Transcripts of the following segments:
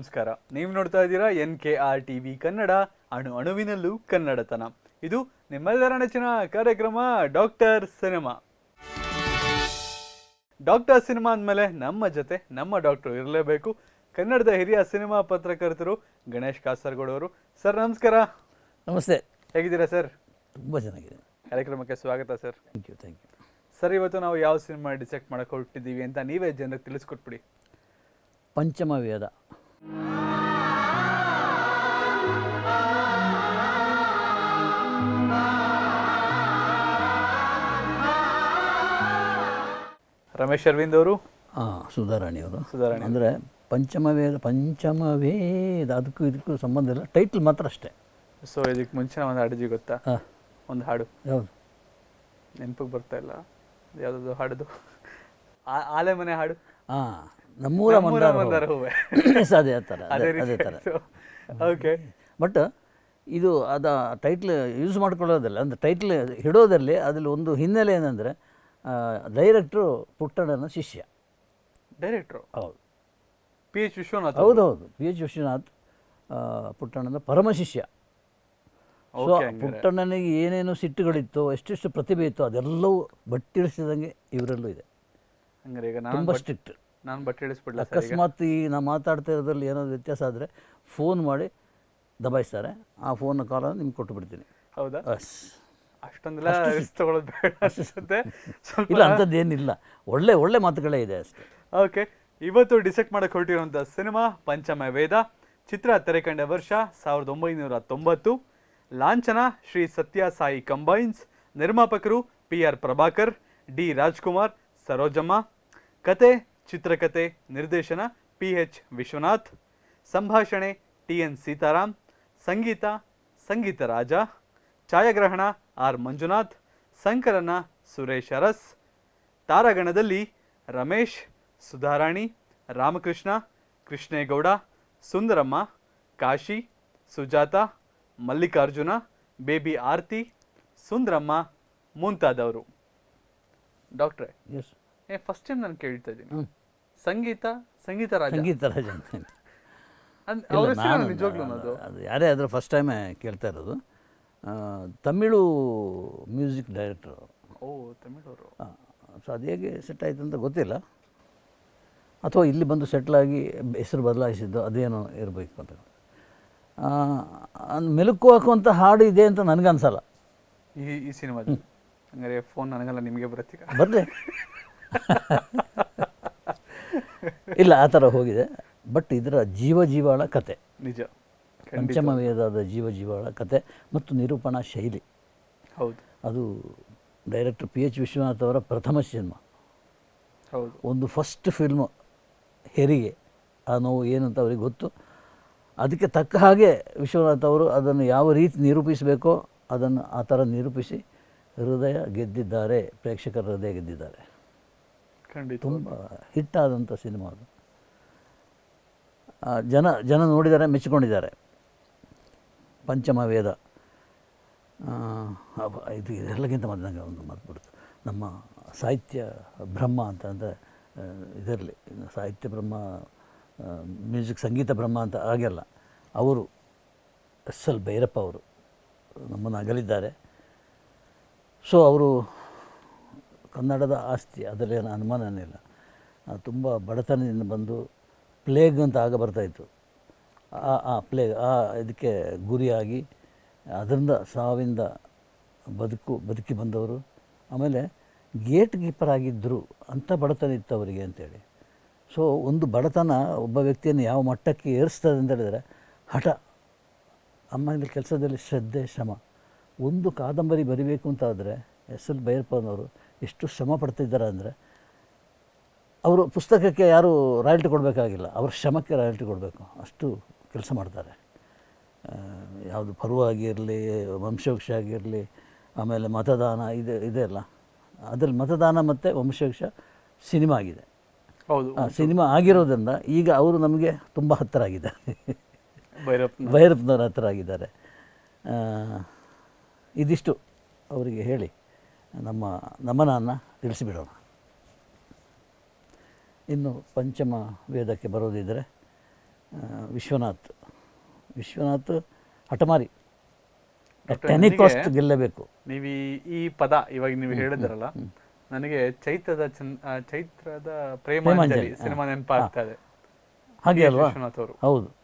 ನಮಸ್ಕಾರ. ನೀವು ನೋಡ್ತಾ ಇದ್ದೀರಾ N K R T V Kannada ಅಣು ಅಣುವಿನಲ್ಲೂ ಕನ್ನಡತನ. ಇದು ನಿಮ್ಮೆಲ್ಲರ ನೆಚ್ಚಿನ ಕಾರ್ಯಕ್ರಮ ಡಾಕ್ಟರ್ ಸಿನಿಮಾ. ಡಾಕ್ಟರ್ ಸಿನಿಮಾ ಅಂದಮೇಲೆ ನಮ್ಮ ಜೊತೆ ನಮ್ಮ ಡಾಕ್ಟರ್ ಇರಲೇಬೇಕು. ಕನ್ನಡದ ಹಿರಿಯ ಸಿನಿಮಾ ಪತ್ರಕರ್ತರು ಗಣೇಶ್ ಕಾಸರಗೋಡು ಅವರು ಸರ್ ನಮಸ್ಕಾರ. ನಮಸ್ತೆ. ಹೇಗಿದ್ದೀರಾ ಸರ್? ತುಂಬ ಚೆನ್ನಾಗಿದೆ. ಕಾರ್ಯಕ್ರಮಕ್ಕೆ ಸ್ವಾಗತ sir. Thank you thank you sir ಇವತ್ತು ನಾವು ಯಾವ ಸಿನಿಮಾ ಡಿಸೆಕ್ಟ್ ಮಾಡಕ್ಕೆ ಹೊರಟಿದ್ದೀವಿ ಅಂತ ನೀವೇ ಜನರಿಗೆ ತಿಳಿಸ್ಕೊಟ್ಬಿಡಿ. ಪಂಚಮ ವೇದ ರಮೇಶ್ ಅರವಿಂದ್ ಅವರು? ಹಾಂ ಸುಧಾರಾಣಿಯವರು ಸುಧಾರಾಣಿ ಅಂದರೆ ಪಂಚಮ ವೇದ ಪಂಚಮ ವೇದ ಅದಕ್ಕೂ ಇದಕ್ಕೂ ಸಂಬಂಧ ಇಲ್ಲ. ಟೈಟ್ಲ್ ಮಾತ್ರ ಅಷ್ಟೇ. ಸೊ ಇದಕ್ಕೆ ಮುಂಚೆ ಒಂದು ಹಾಡು ಗೊತ್ತಾ? ಹಾಂ. ಒಂದು ಹಾಡು. ಯಾವುದು? ನೆನಪಿಗೆ ಬರ್ತಾ ಇಲ್ಲ. ಯಾವುದದು ಹಾಡುದು? ಆಲೆ ಮನೆ ಹಾಡು. ಹಾಂ ನಮ್ಮೂರ ಮಂದಾರ ಹೂವೆ. ಅದೇ ತರ ಥರ ಅದೇ ಥರ. ಓಕೆ ಬಟ್ ಇದು ಅದ ಟೈಟ್ಲ್ ಯೂಸ್ ಮಾಡ್ಕೊಳ್ಳೋದಲ್ಲ ಅಂದರೆ ಟೈಟ್ಲ್ ಹಿಡೋದರಲ್ಲಿ ಅದರಲ್ಲಿ ಒಂದು ಹಿನ್ನೆಲೆ ಏನಂದರೆ ಡೈರೆಕ್ಟ್ರು ಪುಟ್ಟಣ್ಣನ ಶಿಷ್ಯ. ಡೈರೆಕ್ಟ್ರು ಹೌದು. ಪಿ ಎಚ್ ವಿಶ್ವನಾಥ್ ಹೌದೌದು ಪಿ ಎಚ್ ವಿಶ್ವನಾಥ್ ಪುಟ್ಟಣ್ಣನ ಪರಮ ಶಿಷ್ಯ. ಸೊ ಪುಟ್ಟಣ್ಣನಿಗೆ ಏನೇನು ಸಿಟ್ಟುಗಳಿತ್ತು ಎಷ್ಟೆಷ್ಟು ಪ್ರತಿಭೆ ಇತ್ತು ಅದೆಲ್ಲವೂ ಬಟ್ಟಿಳಿಸಿದಂಗೆ ಇವರಲ್ಲೂ ಇದೆ. ಹಂಗಾರೆ ಈಗ ನಾನು ತುಂಬ ಸ್ಟ್ರಿಕ್ಟ್ ನಾನು ಬಟ್ಟೆ ಇಳಿಸ್ಬಿಡ್ಲ ಅಕಸ್ಮಾತ್ ಈ ನಾ ಮಾತಾಡ್ತಾ ಇರೋದ್ರಲ್ಲಿ ಏನಾದರೂ ವ್ಯತ್ಯಾಸ ಆದರೆ ಫೋನ್ ಮಾಡಿ ದಬಾಯಿಸ್ತಾರೆ. ಆ ಫೋನ್ ಕಾಲನ್ನು ನಿಮ್ಗೆ ಕೊಟ್ಟು ಬಿಡ್ತೀನಿ ಹೌದಾ? ಅಸ್ ಅಷ್ಟೊಂದೆಲ್ಲ ತಗೊಳ್ಳೋದು ಬೇಡ ಅನಿಸುತ್ತೆ. ಇಲ್ಲ ಅಂಥದ್ದೇನಿಲ್ಲ ಒಳ್ಳೆ ಒಳ್ಳೆ ಮಾತುಗಳೇ ಇದೆ ಅಷ್ಟೇ. ಓಕೆ ಇವತ್ತು ಡಿಸೆಕ್ಟ್ ಮಾಡಕ್ಕೆ ಹೊರಟಿರುವಂಥ ಸಿನಿಮಾ ಪಂಚಮ ವೇದ ಚಿತ್ರ ತೆರೆ ಕಂಡ ವರ್ಷ ಸಾವಿರದ ಒಂಬೈನೂರ ತೊಂಬತ್ತು. ಲಾಂಛನ ಶ್ರೀ ಸತ್ಯ ಸಾಯಿ ಕಂಬೈನ್ಸ್. ನಿರ್ಮಾಪಕರು P R Prabhakar D Rajkumar Sarojamma. ಕತೆ ಚಿತ್ರಕತೆ ನಿರ್ದೇಶನ ಪಿ ಎಚ್ ವಿಶ್ವನಾಥ್ ಸಂಭಾಷಣೆ ಟಿ ಎನ್ ಸೀತಾರಾಮ್ ಸಂಗೀತ ಸಂಗೀತ ರಾಜ ಛಾಯಾಗ್ರಹಣ ಆರ್ ಮಂಜುನಾಥ್ ಸಂಕಲನ ಸುರೇಶ್ ಅರಸ್ ತಾರಾಗಣದಲ್ಲಿ ರಮೇಶ್ ಸುಧಾರಾಣಿ ರಾಮಕೃಷ್ಣ ಕೃಷ್ಣೇಗೌಡ ಸುಂದರಮ್ಮ ಕಾಶಿ ಸುಜಾತ ಮಲ್ಲಿಕಾರ್ಜುನ ಬೇಬಿ ಆರ್ತಿ ಸುಂದರಮ್ಮ ಮುಂತಾದವರು. ಡಾಕ್ಟ್ರೆ ಎಸ್ ಏ ಫಸ್ಟ್ ಟೈಮ್ ನಾನು ಕೇಳ್ತಾ ಇದ್ದೀನಿ. ಸಂಗೀತ ಸಂಗೀತ ರಾಜ. ಸಂಗೀತ ರಾಜ ಅಂತ ಇಲ್ಲ, ನಾನು- ನಾನು ನಿಜವಾಗ್ಲೂ ಅದು? ಅದು ಯಾರೇ ಆದರೂ ಫಸ್ಟ್ ಟೈಮೇ ಕೇಳ್ತಾ ಇರೋದು. ಆ, ತಮಿಳು ಮ್ಯೂಸಿಕ್ ಡೈರೆಕ್ಟ್ರು ಓ ತಮಿಳವರು. ಸೊ ಅದು ಹೇಗೆ ಸೆಟ್ ಆಯಿತು ಅಂತ ಗೊತ್ತಿಲ್ಲ. ಅಥವಾ ಇಲ್ಲಿ ಬಂದು ಸೆಟ್ಲಾಗಿ ಹೆಸರು ಬದಲಾಯಿಸಿದ್ದು ಅದೇನೋ ಇರಬೇಕು ಅಂತ. ಆ, ಅನ್- ಮೆಲುಕು ಹಾಕುವಂಥ ಹಾಡು ಇದೆ ಅಂತ ನನಗನ್ಸಲ್ಲ. ಈ ಈ ಸಿನಿಮಾದಲ್ಲಿ? ಹಂಗಾರೆ ಫೋನ್ ನನಗಲ್ಲ ನಿಮಗೆ ಬರುತ್ತೀಗ ಬರಲಿ. ಇಲ್ಲ ಆ ಥರ ಹೋಗಿದೆ. ಬಟ್ ಇದರ ಜೀವ ಜೀವಾಳ ಕತೆ. ನಿಜ. ಪಂಚಮ ವೇದಾದ ಜೀವ ಜೀವಾಳ ಕತೆ ಮತ್ತು ನಿರೂಪಣಾ ಶೈಲಿ. ಹೌದು. ಅದು ಡೈರೆಕ್ಟರ್ ಪಿ ಎಚ್ ವಿಶ್ವನಾಥ್ ಅವರ ಪ್ರಥಮ ಸಿನಿಮಾ. ಹೌದು. ಒಂದು ಫಸ್ಟ್ ಫಿಲ್ಮ್ ಹೆರಿಗೆ. ಆ ನೋವು ಏನು ಅಂತ ಅವ್ರಿಗೆ ಗೊತ್ತು. ಅದಕ್ಕೆ ತಕ್ಕ ಹಾಗೆ ವಿಶ್ವನಾಥ್ ಅವರು ಅದನ್ನು ಯಾವ ರೀತಿ ನಿರೂಪಿಸಬೇಕೋ ಅದನ್ನು ಆ ಥರ ನಿರೂಪಿಸಿ ಹೃದಯ ಗೆದ್ದಿದ್ದಾರೆ ಪ್ರೇಕ್ಷಕರ ಹೃದಯ ಗೆದ್ದಿದ್ದಾರೆ. ಖಂಡಿತ ತುಂಬ ಹಿಟ್ಟಾದಂಥ ಸಿನಿಮಾ ಅದು. ಜನ ಜನ ನೋಡಿದ್ದಾರೆ ಮೆಚ್ಚಿಕೊಂಡಿದ್ದಾರೆ. ಪಂಚಮ ವೇದ ಇದು ಇದೆಲ್ಲಕ್ಕಿಂತ ಮೊದಲು ನನಗೆ ಒಂದು ಮಾತು ನಮ್ಮ ಸಾಹಿತ್ಯ ಬ್ರಹ್ಮ ಅಂತ ಅಂದರೆ ಇದರಲ್ಲಿ ಸಾಹಿತ್ಯ ಬ್ರಹ್ಮ ಮ್ಯೂಸಿಕ್ ಸಂಗೀತ ಬ್ರಹ್ಮ ಅಂತ ಹಾಗೆಲ್ಲ. ಅವರು, ಎಸ್ ಎಲ್ ಭೈರಪ್ಪ ಅವರು ನಮ್ಮನ್ನು ಅಗಲಿದ್ದಾರೆ. ಸೊ ಅವರು ಕನ್ನಡದ ಆಸ್ತಿ, ಅದರಲ್ಲೇನು ಅನುಮಾನನಿಲ್ಲ ಅನುಮಾನನೇ ತುಂಬ ಬಡತನದಿಂದ ಬಂದು ಪ್ಲೇಗ್ ಅಂತ ಆಗ ಬರ್ತಾಯಿತ್ತು. ಆ ಆ ಪ್ಲೇಗ್, ಆ ಇದಕ್ಕೆ ಗುರಿಯಾಗಿ ಅದರಿಂದ ಸಾವಿಂದ ಬದುಕು, ಬದುಕಿ ಬಂದವರು. ಆಮೇಲೆ ಗೇಟ್ ಕೀಪರ್ ಆಗಿದ್ದರು ಅಂಥ ಬಡತನ ಇತ್ತು ಅವರಿಗೆ ಅಂತೇಳಿ. ಸೊ, ಒಂದು ಬಡತನ ಒಬ್ಬ ವ್ಯಕ್ತಿಯನ್ನು ಯಾವ ಮಟ್ಟಕ್ಕೆ ಏರಿಸ್ತದೆ ಅಂತ ಹೇಳಿದರೆ ಹಠ. ಆಮೇಲೆ ಕೆಲಸದಲ್ಲಿ ಶ್ರದ್ಧೆ, ಶ್ರಮ. ಒಂದು ಕಾದಂಬರಿ ಬರಿಬೇಕು ಅಂತ ಆದರೆ ಎಸ್ ಎಲ್ ಭೈರಪ್ಪನವರು ಎಷ್ಟು ಶ್ರಮ ಪಡ್ತಿದ್ದಾರೆ ಅಂದರೆ ಅವರು ಪುಸ್ತಕಕ್ಕೆ ಯಾರು ರಾಯಲ್ಟಿ ಕೊಡಬೇಕಾಗಿಲ್ಲ ಅವ್ರ ಶ್ರಮಕ್ಕೆ ರಾಯಲ್ಟಿ ಕೊಡಬೇಕು ಅಷ್ಟು ಕೆಲಸ ಮಾಡ್ತಾರೆ. ಯಾವುದು ಪರ್ವ ಆಗಿರಲಿ ವಂಶವೃಕ್ಷ ಆಗಿರಲಿ ಆಮೇಲೆ ಮತದಾನ ಇದೆ ಅಲ್ಲ. ಅದರಲ್ಲಿ ಮತದಾನ ಮತ್ತು ವಂಶವೃಕ್ಷ ಸಿನಿಮಾ ಆಗಿದೆ. ಹೌದು ಸಿನಿಮಾ ಆಗಿರೋದ್ರಿಂದ ಈಗ ಅವರು ನಮಗೆ ತುಂಬ ಹತ್ತಿರ ಆಗಿದ್ದಾರೆ. ಭೈರಪ್ಪ ಭೈರಪ್ಪನವ್ರ ಹತ್ತಿರ ಆಗಿದ್ದಾರೆ. ಇದಿಷ್ಟು ಅವರಿಗೆ ಹೇಳಿ. ನಮ್ಮ ನಮನವನ್ನು ತಿಳಿಸಿಬಿಡೋಣ ಇನ್ನು ಪಂಚಮ ವೇದಕ್ಕೆ ಬರೋದಿದ್ದರೆ ವಿಶ್ವನಾಥ್. ವಿಶ್ವನಾಥ್ ಹಠಮಾರಿ. Doctor, ಟೆನಿ ಗೆಲ್ಲಬೇಕು. ನೀವು ಈ- ಪದ ಇವಾಗ ನೀವು ಹೇಳಿದ್ರಲ್ಲ ನನಗೆ ಚೈತ್ರದ ಚೈತ್ರದ ಪ್ರೇಮಾಂಜಲಿ ಸಿನಿಮಾ ನೆನಪಾಗ್ತದೆ ಇದೆ. ಹಾಗೆ ಅಲ್ವಾ? ವಿಶ್ವನಾಥ್ ಅವರು. ಹೌದು.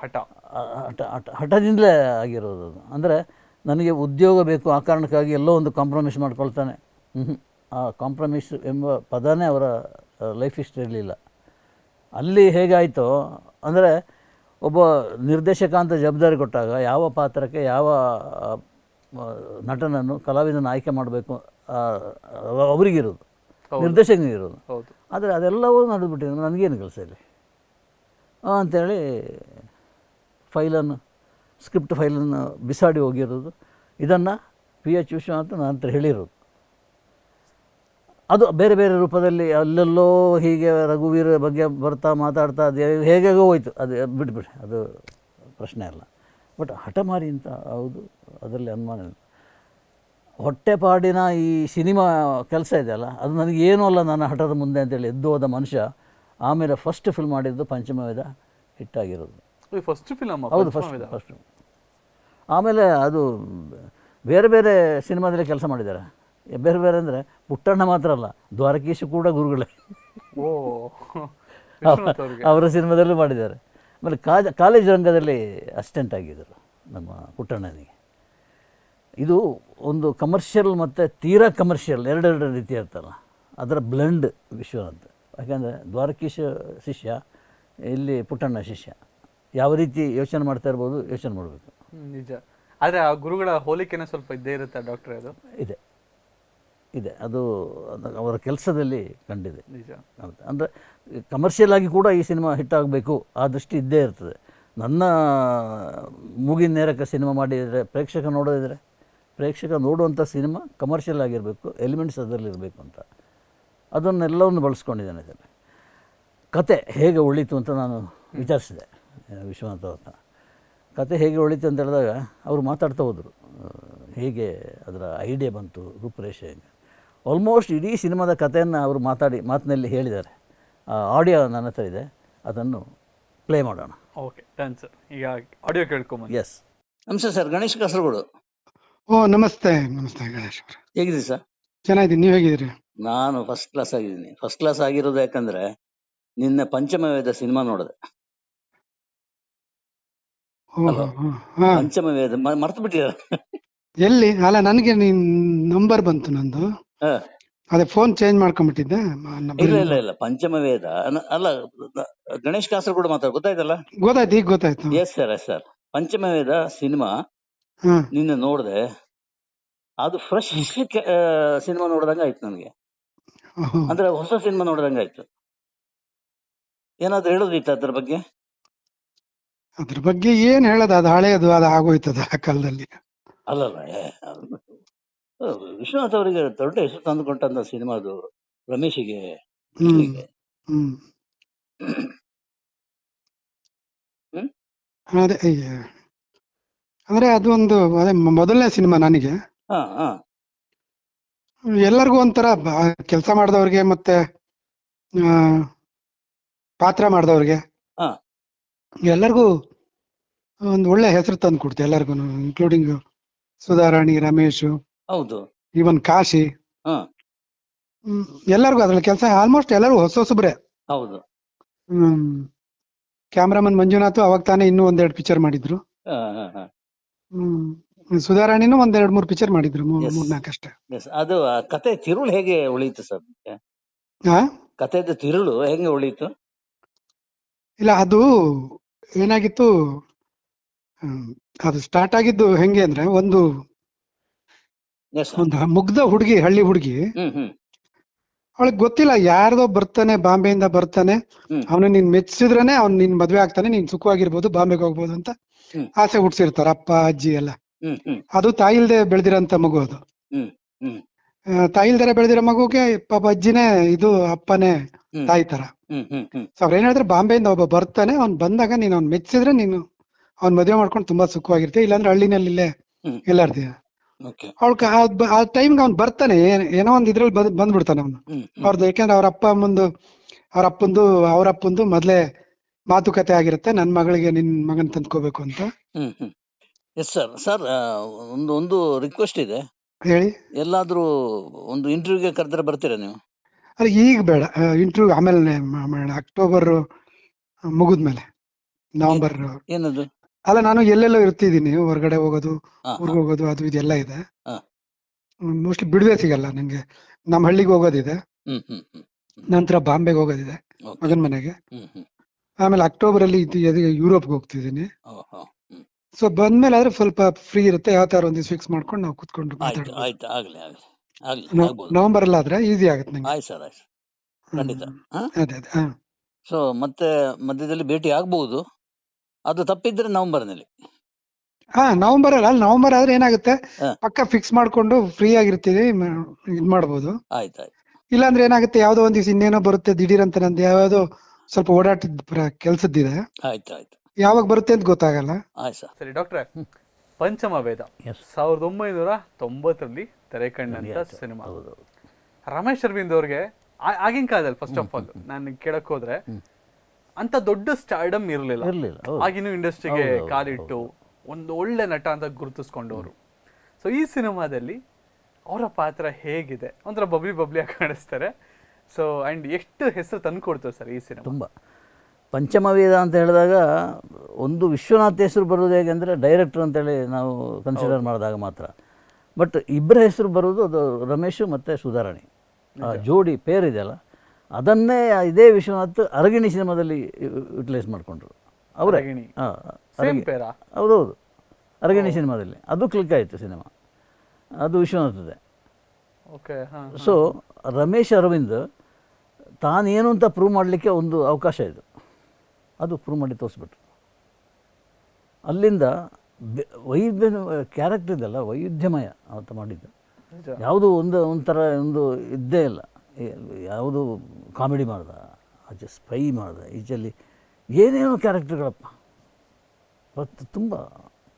ಹಠ. ಹಠ ಹಠ ಹಠದಿಂದಲೇ ಆಗಿರೋದು ಅದು. ಅಂದರೆ ನನಗೆ ಉದ್ಯೋಗ ಬೇಕು ಆ ಕಾರಣಕ್ಕಾಗಿ ಎಲ್ಲೋ ಒಂದು ಕಾಂಪ್ರಮೈಸ್ ಮಾಡ್ಕೊಳ್ತಾನೆ. ಹ್ಞೂ ಆ ಕಾಂಪ್ರಮೈಸ್ ಎಂಬ ಪದನೇ ಅವರ ಲೈಫ್ ಹಿಸ್ಟ್ರಿಯಲ್ಲಿಲ್ಲ ಅಲ್ಲಿ ಹೇಗಾಯಿತು ಅಂದರೆ ಒಬ್ಬ ನಿರ್ದೇಶಕ ಅಂತ ಜವಾಬ್ದಾರಿ ಕೊಟ್ಟಾಗ ಯಾವ ಪಾತ್ರಕ್ಕೆ ಯಾವ ನಟನನ್ನು ಕಲಾವಿದನ ಆಯ್ಕೆ ಮಾಡಬೇಕು ಅವರಿಗಿರೋದು ನಿರ್ದೇಶಕನಿಗಿರೋದು ಹೌದು. ಆದರೆ ಅದೆಲ್ಲವೂ ನಡೆದುಬಿಟ್ಟಿದ್ರು ನನಗೇನು ಕೆಲಸ ಇಲ್ಲಿ. ಆ, ಅಂಥೇಳಿ ಫೈಲನ್ನು ಸ್ಕ್ರಿಪ್ಟ್ ಫೈಲನ್ನು ಬಿಸಾಡಿ ಹೋಗಿರೋದು. ಇದನ್ನು ಪಿ ಎಚ್ ನನ್ನ ಹತ್ರ ಹೇಳಿರೋದು. ಅದು ಬೇರೆ ಬೇರೆ ರೂಪದಲ್ಲಿ ಅಲ್ಲೆಲ್ಲೋ ಹೀಗೆ ರಘುವೀರ ಬಗ್ಗೆ ಬರ್ತಾ ಮಾತಾಡ್ತಾ ಅದು ಹೇಗೇಗೋ ಹೋಯ್ತು. ಅದು ಬಿಟ್ಬಿಡಿ ಅದು ಪ್ರಶ್ನೆ ಅಲ್ಲ. ಬಟ್ ಹಠಮಾರಿ ಅಂತ ಹೌದು, ಅದರಲ್ಲಿ ಅನುಮಾನ ಇಲ್ಲ. ಹೊಟ್ಟೆಪಾಡಿನ ಈ ಸಿನಿಮಾ ಕೆಲಸ ಇದೆಯಲ್ಲ ಅದು ನನಗೆ ಏನೂ ಅಲ್ಲ ನನ್ನ ಹಠದ ಮುಂದೆ ಅಂತೇಳಿ ಎದ್ದು ಹೋದ ಮನುಷ್ಯ, ಆಮೇಲೆ ಫಸ್ಟ್ ಫಿಲ್ಮ್ ಮಾಡಿದ್ದು ಪಂಚಮವೇದ ಹಿಟ್ಟಾಗಿರೋದು ಫಸ್ಟ್ ಫಿಲಮ್ ಹೌದು ಫಸ್ಟ್ ಫಸ್ಟ್ ಆಮೇಲೆ ಅದು ಬೇರೆ ಬೇರೆ ಸಿನಿಮಾದಲ್ಲಿ ಕೆಲಸ ಮಾಡಿದ್ದಾರೆ. ಬೇರೆ ಬೇರೆ ಅಂದರೆ ಪುಟ್ಟಣ್ಣ ಮಾತ್ರ ಅಲ್ಲ ದ್ವಾರಕೀಶು ಕೂಡ ಗುರುಗಳೇ. ಓ ಅವರ ಸಿನಿಮಾದಲ್ಲೂ ಮಾಡಿದ್ದಾರೆ. ಆಮೇಲೆ ಕಾಜ ಕಾಲೇಜ್ ರಂಗದಲ್ಲಿ ಅಸಿಸ್ಟೆಂಟ್ ಆಗಿದ್ದರು ನಮ್ಮ ಪುಟ್ಟಣ್ಣನಿಗೆ. ಇದು ಒಂದು ಕಮರ್ಷಿಯಲ್ ಮತ್ತು ತೀರಾ ಕಮರ್ಷಿಯಲ್ ಎರಡೆರಡು ರೀತಿ ಇರ್ತಲ್ಲ. ಅದರ ಬ್ಲೆಂಡ್ ವಿಶ್ವನಾಥ್. ಯಾಕೆಂದರೆ ದ್ವಾರಕೀಶ ಶಿಷ್ಯ ಇಲ್ಲಿ ಪುಟ್ಟಣ್ಣ ಶಿಷ್ಯ. ಯಾವ ರೀತಿ ಯೋಚನೆ ಮಾಡ್ತಾ ಇರ್ಬೋದು ಯೋಚನೆ ಮಾಡಬೇಕು. ನಿಜ. ಆದರೆ ಆ ಗುರುಗಳ ಹೋಲಿಕೆನ ಸ್ವಲ್ಪ ಇದ್ದೇ ಇರುತ್ತೆ ಡಾಕ್ಟರ್ ಅದು. ಇದೆ. ಇದೆ. ಅದು ಅವರ ಕೆಲಸದಲ್ಲಿ ಕಂಡಿದೆ. ನಿಜ. ಅಂದರೆ ಕಮರ್ಷಿಯಲ್ ಆಗಿ ಕೂಡ ಈ ಸಿನಿಮಾ ಹಿಟ್ ಆಗಬೇಕು ಆ ದೃಷ್ಟಿ ಇದ್ದೇ ಇರ್ತದೆ. ನನ್ನ ಮೂಗಿನ ನೇರಕ್ಕೆ ಸಿನಿಮಾ ಮಾಡಿದರೆ ಪ್ರೇಕ್ಷಕ ನೋಡೋದಿದ್ರೆ ಪ್ರೇಕ್ಷಕ ನೋಡುವಂಥ ಸಿನಿಮಾ ಕಮರ್ಷಿಯಲ್ ಆಗಿರಬೇಕು ಎಲಿಮೆಂಟ್ಸ್ ಅದರಲ್ಲಿರಬೇಕು ಅಂತ. ಅದನ್ನೆಲ್ಲವನ್ನು ಬಳಸ್ಕೊಂಡಿದ್ದೇನೆ ಇದರಲ್ಲಿ. ಕತೆ ಹೇಗೆ ಉಳಿತು ಅಂತ ನಾನು ವಿಚಾರಿಸಿದೆ. ವಿಶ್ವನಾಥ್ ಅವ್ರನ್ನ ಕತೆ ಹೇಗೆ ಒಳಿತು ಅಂತ ಹೇಳಿದಾಗ ಅವರು ಮಾತಾಡ್ತಾ ಹೋದರು. ಹೇಗೆ ಅದರ ಐಡಿಯಾ ಬಂತು ರೂಪುರೇಷೆ ಹೇಗೆ. ಆಲ್ಮೋಸ್ಟ್ ಇಡೀ ಸಿನಿಮಾದ ಕಥೆಯನ್ನು ಅವರು ಮಾತಾಡಿ ಮಾತಿನಲ್ಲಿ ಹೇಳಿದ್ದಾರೆ. ಆ ಆಡಿಯೋ ನನ್ನ ಹತ್ರ ಇದೆ. ಅದನ್ನು ಪ್ಲೇ ಮಾಡೋಣ. ಓಕೆ ಥ್ಯಾಂಕ್ಸ್ ಸರ್ ಈಗ ಆಡಿಯೋ ಕೇಳ್ಕೊಂಬ ಎಸ್ ನಮಸ್ತೆ ಸರ್ ಗಣೇಶ್ ಕಾಸರಗೋಡು. ಓ ನಮಸ್ತೆ ನಮಸ್ತೆ ಗಣೇಶ್ ಅವ್ರೆ. ಹೇಗಿದ್ದೀರಿ ಸರ್ ಚೆನ್ನಾಗಿದ್ದೀನಿ. ನೀವು ಹೇಗಿದ್ದೀರಿ? ನಾನು ಫಸ್ಟ್ ಕ್ಲಾಸ್ ಆಗಿದ್ದೀನಿ. ಫಸ್ಟ್ ಕ್ಲಾಸ್ ಆಗಿರೋದು ಯಾಕಂದ್ರೆ ನಿನ್ನೆ ಪಂಚಮವೇದ ಸಿನಿಮಾ ನೋಡಿದೆ. ಓ ವೇದ ಪಂಚಮವೇದ ಮರ್ತು ಬಿಟ್ಟಿದ್ದಾರೆ ಎಲ್ಲಿ? ಅಲ್ಲ ನನಗೆ ನಿನ್ ನಂಬರ್ ಬಂತು ನಂದು. ಹಾ. ಅದೇ ಫೋನ್ ಚೇಂಜ್ ಮಾಡ್ಕೊಂಡ್ಬಿಟ್ಟಿದ್ದೆ. ಇಲ್ಲ ಇಲ್ಲ. ಇಲ್ಲ. ಪಂಚಮವೇದ ಅನ- ಅಲ್ಲ ಗಣೇಶ್ ಕಾಸರಗೋಡು ಮಾತಾಡ ಗೊತ್ತಾಯ್ತಲ್ಲ? ಗೊತ್ತಾಯ್ತು ಈಗ ಗೊತ್ತಾಯ್ತು. Yes sir yes sir Panchamaveda cinema. ಹಾ. ನಿನ್ನೆ ನೋಡಿದೆ. ಅದು ಫ್ರೆಶ್ ಸಿನಿಮಾ ನೋಡ್ದಂಗೆ ಆಯ್ತು ನನಗೆ. ಅಂದ್ರೆ ಹೊಸ ಸಿನಿಮಾ ನೋಡ್ದಂಗೆ ಆಯ್ತು. ಏನಾದ್ರು ಹೇಳೋದಿತ್ತು ಅದ್ರ ಬಗ್ಗೆ? ಅದ್ರ ಬಗ್ಗೆ ಏನ್ ಹೇಳೋದು ಅದು ಹಳೆಯದು ಅದು ಆಗೋಯ್ತದ ಆ ಕಾಲದಲ್ಲಿ ಅಲ್ಲಲ್ಲ ವಿಶ್ವನಾಥ್ ಅವರಿಗೆ ದೊಡ್ಡ ಹೆಸರು ತಂದುಕೊಟ್ಟಂತ ಸಿನಿಮಾ ಅದು ರಮೇಶಿಗೆ ಹ್ಮ್? ಅದೇ. ಅಂದ್ರೆ ಅದು ಒಂದು ಅದೇ ಮೊದಲನೇ ಸಿನಿಮಾ ನನಗೆ ಎಲ್ಲರಿಗೂ ಒಂಥರ ಕೆಲಸ ಮಾಡಿದವ್ರಿಗೆ ಮತ್ತೆ ಪಾತ್ರ ಮಾಡಿದವ್ರಿಗೆ. ಎಲ್ಲರಿಗೂ ಒಂದು ಒಳ್ಳೆ ಹೆಸರು ತಂದು ಕೊಡ್ತೆ ಎಲ್ಲರಿಗೂ ಇನ್ಕ್ಲೂಡಿಂಗ್ ಸುಧಾರಾಣಿ ರಮೇಶ್ ಹೌದು. ಇವನ್ ಕಾಶಿ. ಎಲ್ಲರಿಗೂ ಅದ್ರಲ್ಲಿ ಕೆಲಸ ಆಲ್ಮೋಸ್ಟ್ ಎಲ್ಲರೂ ಹೊಸ ಹೊಸಬ್ರೆ. ಹೌದು. ಕ್ಯಾಮ್ರಾಮನ್ ಮಂಜುನಾಥ್ ಅವಾಗ ತಾನೇ ಇನ್ನೂ ಒಂದೆರಡು ಪಿಕ್ಚರ್ ಮಾಡಿದ್ರು. ಸುಧಾರಾಣಿನೂ ಒಂದೆರಡು ಮೂರು ಪಿಕ್ಚರ್ ಮಾಡಿದ್ರು ಮೂರ್ನಾಲ್ಕಷ್ಟೇ ಅದು ಕತೆ ತಿರುಳು ಹೇಗೆ ಉಳಿಯಿತು ಸರ್ ಹಾ ಕತೆದ ತಿರುಳು ಹೇಗೆ ಉಳಿಯಿತು? ಇಲ್ಲ ಅದು ಏನಾಗಿತ್ತು? ಅದು ಸ್ಟಾರ್ಟ್ ಆಗಿದ್ದು ಹೆಂಗೆ ಅಂದ್ರೆ ಒಂದು ಒಂದು ಮುಗ್ಧ ಹುಡುಗಿ ಹಳ್ಳಿ ಹುಡುಗಿ. ಅವಳಿಗೆ ಗೊತ್ತಿಲ್ಲ ಯಾರ್ದೋ ಬರ್ತಾನೆ ಬಾಂಬೆಯಿಂದ ಬರ್ತಾನೆ. ಅವನ ನೀನ್ ಮೆಚ್ಚಿದ್ರೇನೆ ಅವ್ನ ನಿನ್ ಮದ್ವೆ ಆಗ್ತಾನೆ ನೀನ್ ಸುಖವಾಗಿರ್ಬೋದು ಬಾಂಬೆಗೆ ಹೋಗ್ಬೋದು ಅಂತ ಆಸೆ ಹುಡ್ಸಿರ್ತಾರ ಅಪ್ಪ ಅಜ್ಜಿ ಎಲ್ಲ. ಅದು ತಾಯಿಲ್ದೆ ಬೆಳೆದಿರಂತ ಮಗು ಅದು. ತಾಯಿಲ್ದೆರೆ ಬೆಳೆದಿರೋ ಮಗುಗೆ ಪಾಪ ಅಜ್ಜಿನೇ ಇದು ಅಪ್ಪನೇ. ತಾಯಿ ತರ ಸೊ ಅವ್ರ ಏನ್ ಹೇಳಿದ್ರೆ ಬಾಂಬೆಯಿಂದ ಒಬ್ಬ ಬರ್ತಾನೆ ಅವ್ನ್ ಬಂದಾಗ ನೀನ್ ಅವ್ನ್ ಮೆಚ್ಚಿದ್ರೆ ನೀನು ಅವ್ನ್ ಮದ್ವೆ ಮಾಡ್ಕೊಂಡು ತುಂಬಾ ಸುಖವಾಗಿರ್ತೀಯ ಇಲ್ಲಾಂದ್ರೆ ಹಳ್ಳಿನಲ್ಲಿ ಇಲ್ಲೇ ಎಲ್ಲ ಇರ್ತೀಯ ಆ ಟೈಮ್ಗೆ ಅವ್ನ್ ಬರ್ತಾನೆ ಏನೋ ಒಂದ್ ಇದ್ರಲ್ಲಿ ಬಂದ್ ಬಂದ್ಬಿಡ್ತಾನೆ ಅವ್ನು. ಅವ್ರದ್ದು ಯಾಕಂದ್ರೆ ಅವ್ರ ಅಪ್ಪ ಅಮ್ಮಂದು ಅವ್ರ ಅಪ್ಪಂದು ಅವ್ರ ಅಪ್ಪಂದು ಮೊದ್ಲೇ ಮಾತುಕತೆ ಆಗಿರುತ್ತೆ ನನ್ನ ಮಗಳಿಗೆ ನಿನ್ ಮಗನ್ ತಂದ್ಕೋಬೇಕು ಅಂತ. ಎಸ್ ಸರ್ ಸರ್ ಒಂದು ಒಂದು ರಿಕ್ವೆಸ್ಟ್ ಇದೆ. ಹೇಳಿ. ಎಲ್ಲಾದ್ರೂ ಒಂದು ಇಂಟರ್ವ್ಯೂಗೆ ಕರೆದ್ರೆ ಬರ್ತೀರಾ ನೀವು? ಅಲ್ಲ ಈಗ ಬೇಡ ಇಂಟರ್ವ್ಯೂ ಆಮೇಲೆ ಮಾಡೋಣ. ಅಕ್ಟೋಬರ್ ಮುಗಿದ್ಮೇಲೆ. ನವೆಂಬರ್ ಏನದು? ಅಲ್ಲ ನಾನು ಎಲ್ಲೆಲ್ಲೋ ಇರ್ತಿದ್ದೀನಿ. ಹೊರಗಡೆ ಹೋಗೋದು ಊರಿಗೆ ಹೋಗೋದು ಅದು ಇದೆಲ್ಲ ಇದೆ. ಮೋಸ್ಟ್ಲಿ ಬಿಡುವೆ ಸಿಗಲ್ಲ ನಂಗೆ. ನಮ್ಮ ಹಳ್ಳಿಗೆ ಹೋಗೋದಿದೆ. ನಂತರ ಬಾಂಬೆಗೆ ಹೋಗೋದಿದೆ ಮಗನ ಮನೆಗೆ. ಆಮೇಲೆ ಅಕ್ಟೋಬರ್ ಅಲ್ಲಿ ಯುರೋಪ್ಗೆ ಹೋಗ್ತಿದ್ದೀನಿ. ಸೊ ಬಂದ್ಮೇಲೆ ಆದ್ರೆ ಸ್ವಲ್ಪ ಫ್ರೀ ಇರುತ್ತೆ. ಯಾವ ತರ ಒಂದು ಫಿಕ್ಸ್ ಮಾಡ್ಕೊಂಡು ನಾವು ಕುತ್ಕೊಂಡು ಆಯ್ತು ನವೆಂಬರ್ ಅಲ್ಲಿ ಆದ್ರೆ ಈಸಿ ಆಗುತ್ತೆ ನಿಮ್ಗೆ ಆಯ್ತು ಸರ್ ಆಯ್ತು ಖಂಡಿತ. ಅದೇ ಅದೇ ಹಾ. ಸೊ ಮತ್ತೆ ಮಧ್ಯದಲ್ಲಿ ಭೇಟಿ ಆಗ್ಬಹುದು ಅದು ತಪ್ಪಿದ್ರೆ ನವೆಂಬರ್ನಲ್ಲಿ. ಹಾ ನವೆಂಬರ್ ಅಲ್ಲ ಅಲ್ಲಿ ನವೆಂಬರ್ ಆದ್ರೆ ಏನಾಗುತ್ತೆ. ಪಕ್ಕ ಫಿಕ್ಸ್ ಮಾಡ್ಕೊಂಡು ಫ್ರೀ ಆಗಿರ್ತೀವಿ ಇದ್ ಮಾಡ್ಬೋದು. ಆಯ್ತು ಆಯ್ತು. ಇಲ್ಲಾಂದ್ರೆ ಏನಾಗುತ್ತೆ ಯಾವ್ದೋ ಒಂದ್ ದಿವಸ ಇನ್ನೇನೋ ಬರುತ್ತೆ ದಿಢೀರ್ ಅಂತ ನಂದು ಯಾವ್ದೋ ಸ್ವಲ್ಪ ಓಡಾಟದ ಕೆಲ್ಸದ್ದಿದೆ. ಆಯ್ತು ಆಯ್ತು. ಯಾವಾಗ ಬರುತ್ತೆ ಅಂತ ಗೊತ್ತಾಗಲ್ಲ. ಆಯ್ತು ಸರ್. ಸರಿ ಡಾಕ್ಟ್ರೆ ಪಂಚಮ ವೇದ. ಸಾವಿರದ ಒಂಬೈನೂರ ತೊಂಬತ್ತರಲ್ಲಿ ತೆರೆ ಕಂಡಂತ ಸಿನಿಮಾ. ಹೌದು. ರಮೇಶ್ ಅರವಿಂದ್ ಅವ್ರಿಗೆ ಆಗಿನ ಕಾಲದಲ್ಲಿ ಫಸ್ಟ್ ಆಫ್ ಆಲ್ ನಾನು ಕೇಳಕ್ ಹೋದ್ರೆ ಅಂತ ದೊಡ್ಡ ಸ್ಟಾರ್ಡಮ್ ಇರಲಿಲ್ಲ. ಇರ್ಲಿಲ್ಲ ಆಗಿನ ಇಂಡಸ್ಟ್ರಿಗೆ ಕಾಲಿಟ್ಟು ಒಂದು ಒಳ್ಳೆ ನಟ ಅಂತ ಗುರುತಿಸ್ಕೊಂಡವರು. ಸೊ ಈ ಸಿನಿಮಾದಲ್ಲಿ ಅವರ ಪಾತ್ರ ಹೇಗಿದೆ? ಒಂಥರ ಬಬ್ಲಿ ಬಬ್ಲಿ ಆಗಿ ಕಾಣಿಸ್ತಾರೆ. ಸೊ ಆ್ಯಂಡ್ ಎಷ್ಟು ಹೆಸರು ತಂದು ಕೊಡ್ತಾರೆ ಸರ್ ಈ ಸಿನಿಮಾ? ತುಂಬ. ಪಂಚಮವೇದ ಅಂತ ಹೇಳಿದಾಗ ಒಂದು ವಿಶ್ವನಾಥ್ ಹೆಸರು ಬರೋದು ಹೇಗೆಂದರೆ ಡೈರೆಕ್ಟ್ರ್ ಅಂತೇಳಿ ನಾವು ಕನ್ಸಿಡರ್ ಮಾಡಿದಾಗ ಮಾತ್ರ. ಬಟ್ ಇಬ್ಬರ ಹೆಸರು ಬರೋದು ಅದು ರಮೇಶ್ ಮತ್ತು ಸುಧಾರಾಣಿ. ಆ ಜೋಡಿ ಪೇರಿದೆಯಲ್ಲ ಅದನ್ನೇ ಇದೇ ವಿಶ್ವನಾಥ್ ಅರಗಿಣಿ ಸಿನಿಮಾದಲ್ಲಿ ಯುಟಿಲೈಸ್ ಮಾಡಿಕೊಂಡ್ರು. ಅವರೇ. ಹಾಂ ಪೇರಾ ಹೌದೌದು. ಅರಗಿಣಿ ಸಿನಿಮಾದಲ್ಲಿ. ಅದು ಕ್ಲಿಕ್ ಆಯಿತು ಸಿನಿಮಾ. ಅದು ವಿಶ್ವನಾಥದ್ದೇ ಓಕೆ ಸೊ ರಮೇಶ್ ಅರವಿಂದ್ ತಾನೇನು ಅಂತ ಪ್ರೂವ್ ಮಾಡಲಿಕ್ಕೆ ಒಂದು ಅವಕಾಶ ಇದು. ಅದು ಪ್ರೂವ್ ಮಾಡಿ ತೋರಿಸ್ಬಿಟ್ರು. ಅಲ್ಲಿಂದ ವೈವಿಧ್ಯ ಕ್ಯಾರೆಕ್ಟರ್ ಇದೆಲ್ಲ ವೈವಿಧ್ಯಮಯ ಅಂತ ಮಾಡಿದ್ದು. ಯಾವುದು ಒಂದು ಒಂಥರ ಒಂದು ಇದ್ದೇ ಇಲ್ಲ. ಯಾವುದು ಕಾಮಿಡಿ ಮಾಡ್ದ ಆಚೆ ಸ್ಪೈ ಮಾಡ್ದ ಈಚೆಲ್ಲಿ ಏನೇನೋ ಕ್ಯಾರೆಕ್ಟರ್ಗಳಪ್ಪ ಪ್ರತಿ ತುಂಬ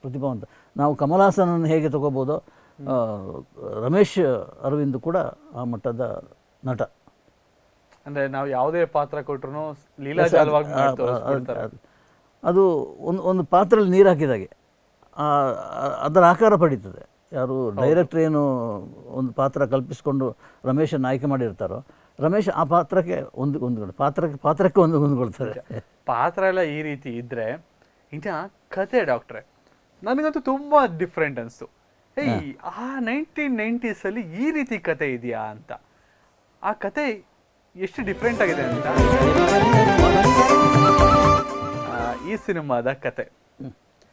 ಪ್ರತಿಭಾವಂತ. ನಾವು ಕಮಲಾಸನನ್ನು ಹೇಗೆ ತಗೋಬೋದೋ ರಮೇಶ್ ಅರವಿಂದ್ ಕೂಡ ಆ ಮಟ್ಟದ ನಟ. ಅಂದರೆ ನಾವು ಯಾವುದೇ ಪಾತ್ರ ಕೊಟ್ಟರು ಅದು- ಒಂದು ಒಂದು ಪಾತ್ರಲ್ಲಿ ನೀರು ಹಾಕಿದಾಗೆ. ಅದರ ಆಕಾರ ಪಡೀತದೆ. ಯಾರು ಡೈರೆಕ್ಟ್ರ್ ಏನು ಒಂದು ಪಾತ್ರ ಕಲ್ಪಿಸಿಕೊಂಡು ರಮೇಶನ್ನು ಆಯ್ಕೆ ಮಾಡಿರ್ತಾರೋ ರಮೇಶ್ ಆ ಪಾತ್ರಕ್ಕೆ ಒಂದು ಹೊಂದ್ಕೊಂಡು ಪಾತ್ರಕ್ಕೆ ಪಾತ್ರಕ್ಕೆ ಒಂದು ಹೊಂದ್ಕೊಳ್ತಾರೆ. ಪಾತ್ರ ಎಲ್ಲ ಈ ರೀತಿ ಇದ್ರೆ ಇನ್ನ ಕತೆ ಡಾಕ್ಟ್ರೆ ನನಗಂತೂ ತುಂಬ ಡಿಫ್ರೆಂಟ್ ಅನಿಸ್ತು. ಏಯ್ ಆ ನೈನ್ಟೀನ್ ನೈಂಟೀಸ್ ಅಲ್ಲಿ ಈ ರೀತಿ ಕತೆ ಇದೆಯಾ ಅಂತ. ಆ ಕತೆ ಎಷ್ಟು ಡಿಫ್ರೆಂಟ್ ಆಗಿದೆ ಅಂತ. ಈ ಸಿನಿಮಾದ ಕತೆ.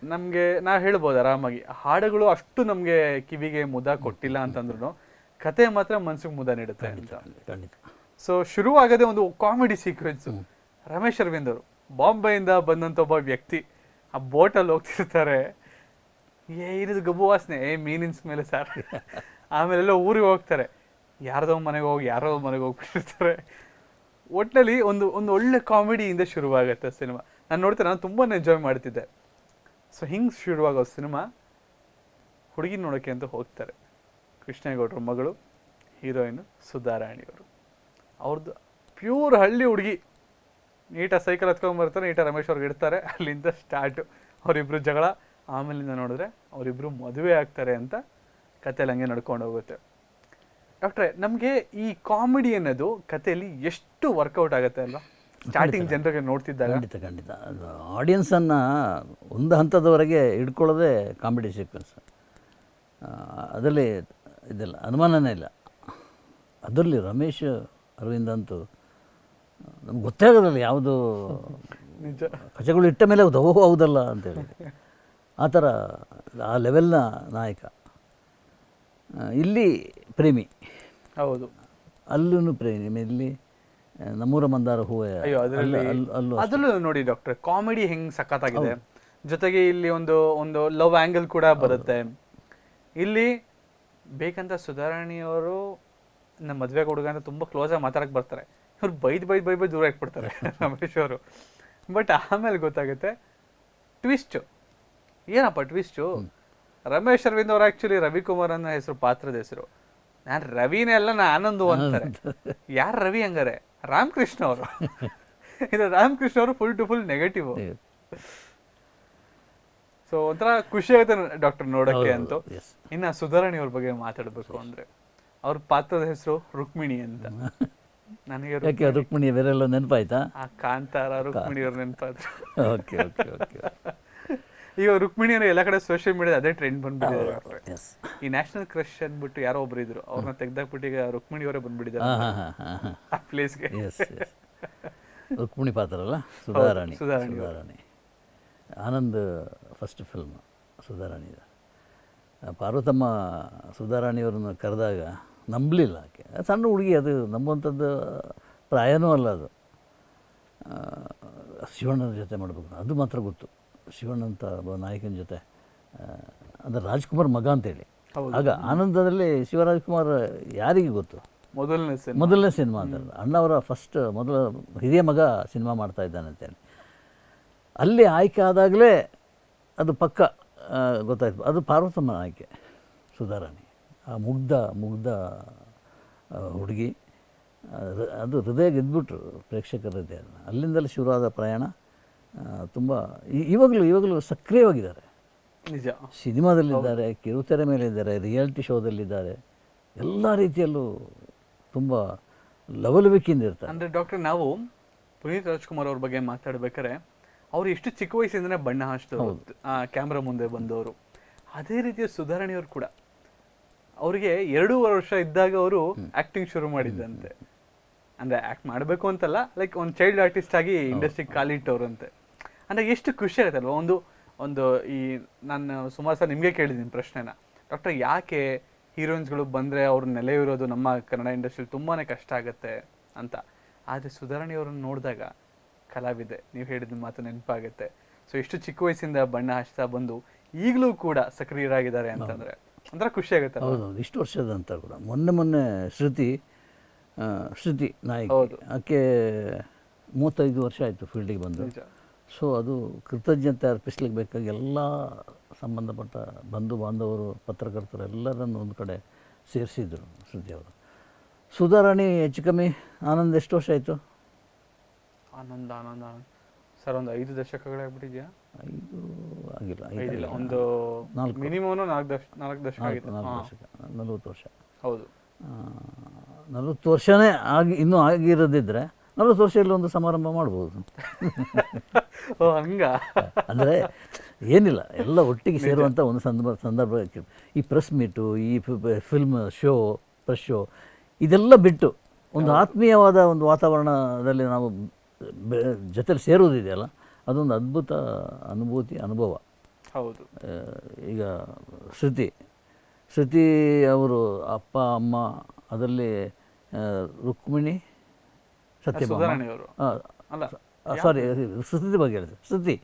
ನಮಗೆ ನಾ ಹೇಳ್ಬೋದು ಆರಾಮಾಗಿ. ಹಾಡುಗಳು ಅಷ್ಟು ನಮಗೆ ಕಿವಿಗೆ ಮುದ ಕೊಟ್ಟಿಲ್ಲ ಅಂತಂದ್ರು ಕತೆ ಮಾತ್ರ ಮನ್ಸಿಗೆ ಮುದ ನೀಡುತ್ತೆ ಅಂತ. ಸೊ ಶುರುವಾಗದೆ ಒಂದು ಕಾಮಿಡಿ ಸೀಕ್ವೆನ್ಸ್ ರಮೇಶ್ ಅರವಿಂದ್ ಅವರು. ಬಾಂಬೆಯಿಂದ ಬಂದಂತ ಒಬ್ಬ ವ್ಯಕ್ತಿ ಆ ಬೋಟಲ್ಲಿ ಹೋಗ್ತಿರ್ತಾರೆ. ಏನಿದು ಗಬ್ಬು ವಾಸನೆ. ಏ ಮೀನಿನ ಮೇಲೆ ಸರ್. ಆಮೇಲೆಲ್ಲ ಊರಿಗೆ ಹೋಗ್ತಾರೆ. ಯಾರ್ದೋ ಮನೆಗೆ ಹೋಗಿ ಯಾರೋ ಮನೆಗೆ ಹೋಗ್ಬಿಟ್ಟಿರ್ತಾರೆ. ಒಟ್ಟಿನಲ್ಲಿ ಒಂದು ಒಂದು ಒಳ್ಳೆ ಕಾಮಿಡಿಯಿಂದ ಶುರುವಾಗುತ್ತೆ ಸಿನಿಮಾ. ನಾನು ನೋಡ್ತೇನೆ ನಾನು ತುಂಬಾ ಎಂಜಾಯ್ ಮಾಡ್ತಿದ್ದೆ. ಸೊ ಹಿಂಗೆ ಶುರುವಾಗೋ ಸಿನಿಮಾ ಹುಡುಗಿ ನೋಡೋಕ್ಕೆ ಅಂತ ಹೋಗ್ತಾರೆ. ಕೃಷ್ಣೇಗೌಡರ ಮಗಳು, ಹೀರೋಯಿನ್ ಸುಧಾರಾಣಿಯವರು. ಅವ್ರದ್ದು ಪ್ಯೂರ್ ಹಳ್ಳಿ ಹುಡುಗಿ. ನೀಟಾಗಿ ಸೈಕಲ್ ಹತ್ಕೊಂಬರ್ತಾರೆ ನೀಟಾಗಿ ರಮೇಶ್ ಅವ್ರಿಗೆ ಇಡ್ತಾರೆ. ಅಲ್ಲಿಂದ ಸ್ಟಾರ್ಟು. ಅವರಿಬ್ಬರು ಜಗಳ. ಆಮೇಲಿಂದ ನೋಡಿದ್ರೆ ಅವರಿಬ್ರು ಮದುವೆ ಆಗ್ತಾರೆ ಅಂತ ಕಥೆಯಲ್ಲಿ ಹಂಗೆ ನಡ್ಕೊಂಡು ಹೋಗುತ್ತೆ. ಡಾಕ್ಟ್ರೆ, ನಮಗೆ ಈ ಕಾಮಿಡಿ ಅನ್ನೋದು ಕಥೆಯಲ್ಲಿ ಎಷ್ಟು ವರ್ಕೌಟ್ ಆಗುತ್ತೆ ಅಲ್ವಾ? ಸ್ಟಾರ್ಟಿಂಗ್ ಜನರಿಗೆ ನೋಡ್ತಿದ್ದಾಗ? ಖಂಡಿತ ಖಂಡಿತ. ಅದು ಆಡಿಯನ್ಸನ್ನು ಒಂದು ಹಂತದವರೆಗೆ ಇಟ್ಕೊಳ್ಳೋದೇ ಕಾಮಿಡಿ ಸೀಕ್ವೆನ್ಸ್ ಅದರಲ್ಲಿ ಇದೆಲ್ಲ ಅನುಮಾನನೇ ಇಲ್ಲ. ಅದರಲ್ಲಿ ರಮೇಶ್ ಅರವಿಂದ್ ಅಂತೂ ನಮ್ಗೆ ಗೊತ್ತೇ ಆಗೋದಲ್ಲ ಯಾವುದು ನಿಜ. ಕಚಗಳು ಇಟ್ಟ ಮೇಲೆ ಹೌದು ಓಹೋ ಹೌದಲ್ಲ ಅಂತೇಳಿ ಆ ಥರ ಆ ಲೆವೆಲ್ನ ನಾಯಕ. ಇಲ್ಲಿ ಪ್ರೇಮಿ. ಹೌದು. ಅಲ್ಲೂ ಪ್ರೇಮಿ. ಇಲ್ಲಿ ನಮ್ಮೂರ ಮಂದಾರ ಹೂವೆ ಅಯ್ಯೋ ಅದರಲ್ಲಿ ಅದರಲ್ಲೂ ನೋಡಿ ಡಾಕ್ಟರ್ ಕಾಮಿಡಿ ಹೆಂಗ್ ಸಖತ್ತಾಗಿದೆ. ಜೊತೆಗೆ ಇಲ್ಲಿ ಒಂದು ಒಂದು ಲವ್ ಆಂಗಲ್ ಕೂಡ ಬರುತ್ತೆ. ಇಲ್ಲಿ ಬೇಕಂತ ಸುಧಾರಾಣಿಯವರು ನಮ್ಮ ಮದ್ವೆ ಹುಡುಗ ಅಂತ ತುಂಬಾ ಕ್ಲೋಸ್ ಆಗಿ ಮಾತಾಡಕ್ ಬರ್ತಾರೆ. ಇವ್ರು ಬೈದ್ ಬೈದ್ ಬೈದ್ ಬೈದ್ ದೂರ ಇಟ್ಬಿಡ್ತಾರೆ ರಮೇಶ್ ಅವರು. ಬಟ್ ಆಮೇಲೆ ಗೊತ್ತಾಗುತ್ತೆ ಟ್ವಿಸ್ಟ್ ಏನಪ್ಪ ಟ್ವಿಸ್ಟು ರಮೇಶ್ ಅರವಿಂದ್ ಅವ್ರು ಆಕ್ಚುಲಿ ರವಿಕುಮಾರ್ ಅನ್ನೋ ಹೆಸರು ಪಾತ್ರದ ಹೆಸರು. ನಾನು ರವಿನೇ ಅಲ್ಲ ನಾ ಆನಂದು ಅಂತಾರೆ. ಯಾರು ರವಿ ಹಂಗಾರೆ? ರಾಮಕೃಷ್ಣ ಅವರು. ಇದು ರಾಮಕೃಷ್ಣ ಅವರು full to full negative so ಒಂಥರ ಖುಷಿ ಆಗುತ್ತೆ ಡಾಕ್ಟರ್ ನೋಡಕ್ಕೆ ಅಂತೂ. ಇನ್ನು ಸುಧಾರಣಿ ಅವ್ರ ಬಗ್ಗೆ ಮಾತಾಡ್ಬೇಕು ಅಂದ್ರೆ. ಅವ್ರ ಪಾತ್ರದ ಹೆಸರು ರುಕ್ಮಿಣಿ ಅಂತ. ನನಗೆ ಯಾಕೆ ರುಕ್ಮಿಣಿ ಬೇರೆಲ್ಲ ನೆನಪಾಯ್ತಾ? ಆ ಕಾಂತಾರ ರುಕ್ಮಿಣಿ ಅವ್ರ ನೆನಪಾದ್ರು. ಓಕೆ ಓಕೆ ಓಕೆ ಈಗ ರುಕ್ಮಿಣಿಯನ್ನು ಎಲ್ಲ ಕಡೆ ಸೋಷಿಯಲ್ ಮೀಡಿಯಾ ಅದೇ ಟ್ರೆಂಡ್ ಬಂದ್ಬಿಟ್ಟಿದೆ. ಡಾಕ್ಟ್ರೆ ಈ ನ್ಯಾಷನಲ್ ಕ್ರಶ್ ಅಂದ್ಬಿಟ್ಟು ಯಾರೋ ಒಬ್ರು ಇದ್ರು ಅವ್ರನ್ನ ತೆಗ್ದಾಕ್ಬಿಟ್ಟು ಈಗ ರುಕ್ಮಿಣಿ ಅವರೇ ಬಂದ್ಬಿಟ್ಟಿದ್ದಾರೆ. ಹಾಂ ಹಾಂ ಹಾಂ ಹಾಂ ಹಾಂ. ಆ ಪ್ಲೇಸ್ಗೆ ರುಕ್ಮಿಣಿ ಪಾತ್ರ ಅಲ್ಲ ಸುಧಾರಾಣಿ ಸುಧಾರಾಣಿ. ಆನಂದ್ ಫಸ್ಟ್ ಫಿಲ್ಮ್ ಸುಧಾರಾಣಿ ಪಾರ್ವತಮ್ಮ ಸುಧಾರಾಣಿಯವ್ರನ್ನ ಕರೆದಾಗ ನಂಬಲಿಲ್ಲ ಆಕೆ. ಸಣ್ಣ ಹುಡುಗಿ ಅದು ನಂಬುವಂಥದ್ದು ಪ್ರಾಯನೂ ಅಲ್ಲ ಅದು. ಶಿವಣ್ಣನ ಜೊತೆ ಮಾಡಬೇಕು ಅದು ಮಾತ್ರ ಗೊತ್ತು. ಶಿವಣ್ಣ ಅಂತ ಒಬ್ಬ ನಾಯಕನ ಜೊತೆ ಅಂದರೆ ರಾಜ್ಕುಮಾರ್ ಮಗ ಅಂತೇಳಿ. ಆಗ ಆನಂದದಲ್ಲಿ ಶಿವರಾಜ್ಕುಮಾರ್ ಯಾರಿಗೆ ಗೊತ್ತು? ಮೊದಲನೇ ಸಿನಿಮಾ. ಮೊದಲನೇ ಸಿನಿಮಾ ಅಂತ ಅಣ್ಣವರ ಫಸ್ಟ್ ಮೊದಲ ಹಿರಿಯ ಮಗ ಸಿನಿಮಾ ಮಾಡ್ತಾ ಇದ್ದಾನೆ ಅಂತೇಳಿ. ಅಲ್ಲಿ ಆಯ್ಕೆ ಆದಾಗಲೇ ಅದು ಪಕ್ಕ ಗೊತ್ತಾಯ್ತು. ಅದು ಪಾರ್ವತಮ್ಮನ ಆಯ್ಕೆ ಸುಧಾರಾಣಿ. ಆ ಮುಗ್ಧ ಮುಗ್ಧ ಹುಡುಗಿ ಅದು ಹೃದಯ ಗೆದ್ಬಿಟ್ರು ಪ್ರೇಕ್ಷಕರ ಹೃದಯ ಅಲ್ಲಿಂದಲೇ ಶುರುವಾದ ಪ್ರಯಾಣ. ತುಂಬ ಇವಾಗಲೂ ಇವಾಗಲೂ ಸಕ್ರಿಯವಾಗಿದ್ದಾರೆ. ನಿಜ. ಸಿನಿಮಾದಲ್ಲಿದ್ದಾರೆ ಕಿರುತೆರೆ ಮೇಲೆ ಇದ್ದಾರೆ ರಿಯಾಲಿಟಿ ಶೋದಲ್ಲಿದ್ದಾರೆ. ಎಲ್ಲ ರೀತಿಯಲ್ಲೂ ತುಂಬ ಲವಲವಿಕೆಯಿಂದ ಇರ್ತಾರೆ. ಅಂದರೆ ಡಾಕ್ಟರ್ ನಾವು ಪುನೀತ್ ರಾಜ್ಕುಮಾರ್ ಅವ್ರ ಬಗ್ಗೆ ಮಾತಾಡ್ಬೇಕಾದ್ರೆ ಅವ್ರು ಎಷ್ಟು ಚಿಕ್ಕ ವಯಸ್ಸಿಂದನೇ ಬಣ್ಣ ಹಚ್ಚಿದವರು ಕ್ಯಾಮ್ರಾ ಮುಂದೆ ಬಂದವರು. ಅದೇ ರೀತಿಯ ಸುಧಾರಣೆಯವರು ಕೂಡ. ಅವರಿಗೆ ಎರಡೂವರೆ ವರ್ಷ ಇದ್ದಾಗ ಅವರು ಆಕ್ಟಿಂಗ್ ಶುರು ಮಾಡಿದ್ದಂತೆ. ಅಂದರೆ ಆ್ಯಕ್ಟ್ ಮಾಡಬೇಕು ಅಂತಲ್ಲ ಲೈಕ್ ಒಂದು ಚೈಲ್ಡ್ ಆರ್ಟಿಸ್ಟ್ ಆಗಿ ಇಂಡಸ್ಟ್ರಿಗೆ ಕಾಲಿಟ್ಟವ್ರಂತೆ. ಅಂದ್ರೆ ಎಷ್ಟು ಖುಷಿ ಆಗುತ್ತೆ ಆಗುತ್ತಲ್ವ ಒಂದು ಒಂದು ಈ ನಾನು ಸುಮಾರು ಸಲ ನಿಮಗೆ ಕೇಳಿದ್ದೀನಿ ಪ್ರಶ್ನೆನ. ಡಾಕ್ಟರ್ ಯಾಕೆ ಹೀರೋಯಿನ್ಸ್ಗಳು ಬಂದರೆ ಅವ್ರ ನೆಲೆ ಇರೋದು ನಮ್ಮ ಕನ್ನಡ ಇಂಡಸ್ಟ್ರಿಲಿ ತುಂಬಾ ಕಷ್ಟ ಆಗುತ್ತೆ ಅಂತ. ಆದರೆ ಸುಧಾರಣೆಯವ್ರನ್ನ ನೋಡಿದಾಗ ಕಲಾವಿದೆ ನೀವು ಹೇಳಿದ ಮಾತು ನೆನಪಾಗುತ್ತೆ. ಸೊ ಎಷ್ಟು ಚಿಕ್ಕ ವಯಸ್ಸಿಂದ ಬಣ್ಣ ಹಚ್ತಾ ಬಂದು ಈಗಲೂ ಕೂಡ ಸಕ್ರಿಯರಾಗಿದ್ದಾರೆ ಅಂತಂದ್ರೆ ಅಂದ್ರೆ ಖುಷಿ ಆಗುತ್ತೆ ಹೌದೌದು. ಇಷ್ಟು ವರ್ಷದ ಅಂತ ಕೂಡ. ಮೊನ್ನೆ ಮೊನ್ನೆ ಶ್ರುತಿ ಶ್ರುತಿ ನಾಯಕ. ಹೌದು. ಆಕೆ ಮೂವತ್ತೈದು ವರ್ಷ ಆಯಿತು ಫೀಲ್ಡಿಗೆ ಬಂದು. ಸೊ ಅದು ಕೃತಜ್ಞತೆ ಅರ್ಪಿಸ್ಲಿಕ್ಕೆ ಬೇಕಾಗಿ ಎಲ್ಲ ಸಂಬಂಧಪಟ್ಟ ಬಂಧು ಬಾಂಧವರು ಪತ್ರಕರ್ತರು ಎಲ್ಲರನ್ನು ಒಂದು ಕಡೆ ಸೇರಿಸಿದರು ಸುದ್ದಿ ಅವರು. ಸುಧಾರಾಣಿ ಹೆಚ್ಚು ಕಮ್ಮಿ ಆನಂದ್ ಎಷ್ಟು ವರ್ಷ ಆಯಿತು? ಆನಂದ ಆನಂದ ಆನಂದ. ಸರ್ ಒಂದು ಐದು ದಶಕಗಳಾಗ್ಬಿಟ್ಟಿದ್ಯಾ ಐದು ಆಗಿಲ್ಲ ಐದಿಲ್ಲ ಒಂದು ನಾಲ್ಕು. ಮಿನಿಮಮ್ ನಾಲ್ಕು ದಶ ನಾಲ್ಕು ದಶಕ ಆಗಿತ್ತು. ನಾಲ್ಕು ದಶಕ ನಲವತ್ತು ವರ್ಷ. ಹೌದು. ನಲವತ್ತು ವರ್ಷನೇ ಆಗಿ ಇನ್ನೂ ಆಗಿರೋದಿದ್ರೆ ನಲವತ್ತು ವರ್ಷ ಇಲ್ಲಿ ಒಂದು ಸಮಾರಂಭ ಮಾಡ್ಬೋದು. ಓ ಹಂಗ? ಅಂದರೆ ಏನಿಲ್ಲ ಎಲ್ಲ ಒಟ್ಟಿಗೆ ಸೇರುವಂಥ ಒಂದು ಸಂದರ್ಭ ಸಂದರ್ಭ ಈ ಪ್ರೆಸ್ ಮೀಟು ಈ ಫಿಲ್ಮ್ ಶೋ ಪ್ರೆಸ್ ಶೋ ಇದೆಲ್ಲ ಬಿಟ್ಟು ಒಂದು ಆತ್ಮೀಯವಾದ ಒಂದು ವಾತಾವರಣದಲ್ಲಿ ನಾವು ಜೊತೆಲಿ ಸೇರೋದಿದೆಯಲ್ಲ ಅದೊಂದು ಅದ್ಭುತ ಅನುಭೂತಿ ಅನುಭವ. ಹೌದು. ಈಗ ಶ್ರುತಿ ಶ್ರುತಿ ಅವರು ಅಪ್ಪ ಅಮ್ಮ ಅದರಲ್ಲಿ ರುಕ್ಮಿಣಿ ಸತ್ಯಭಾಮ ಸಾರಿ ಶ್ರುತಿ ಬಗ್ಗೆ ಹೇಳಿದೆ ಶ್ರುತಿ.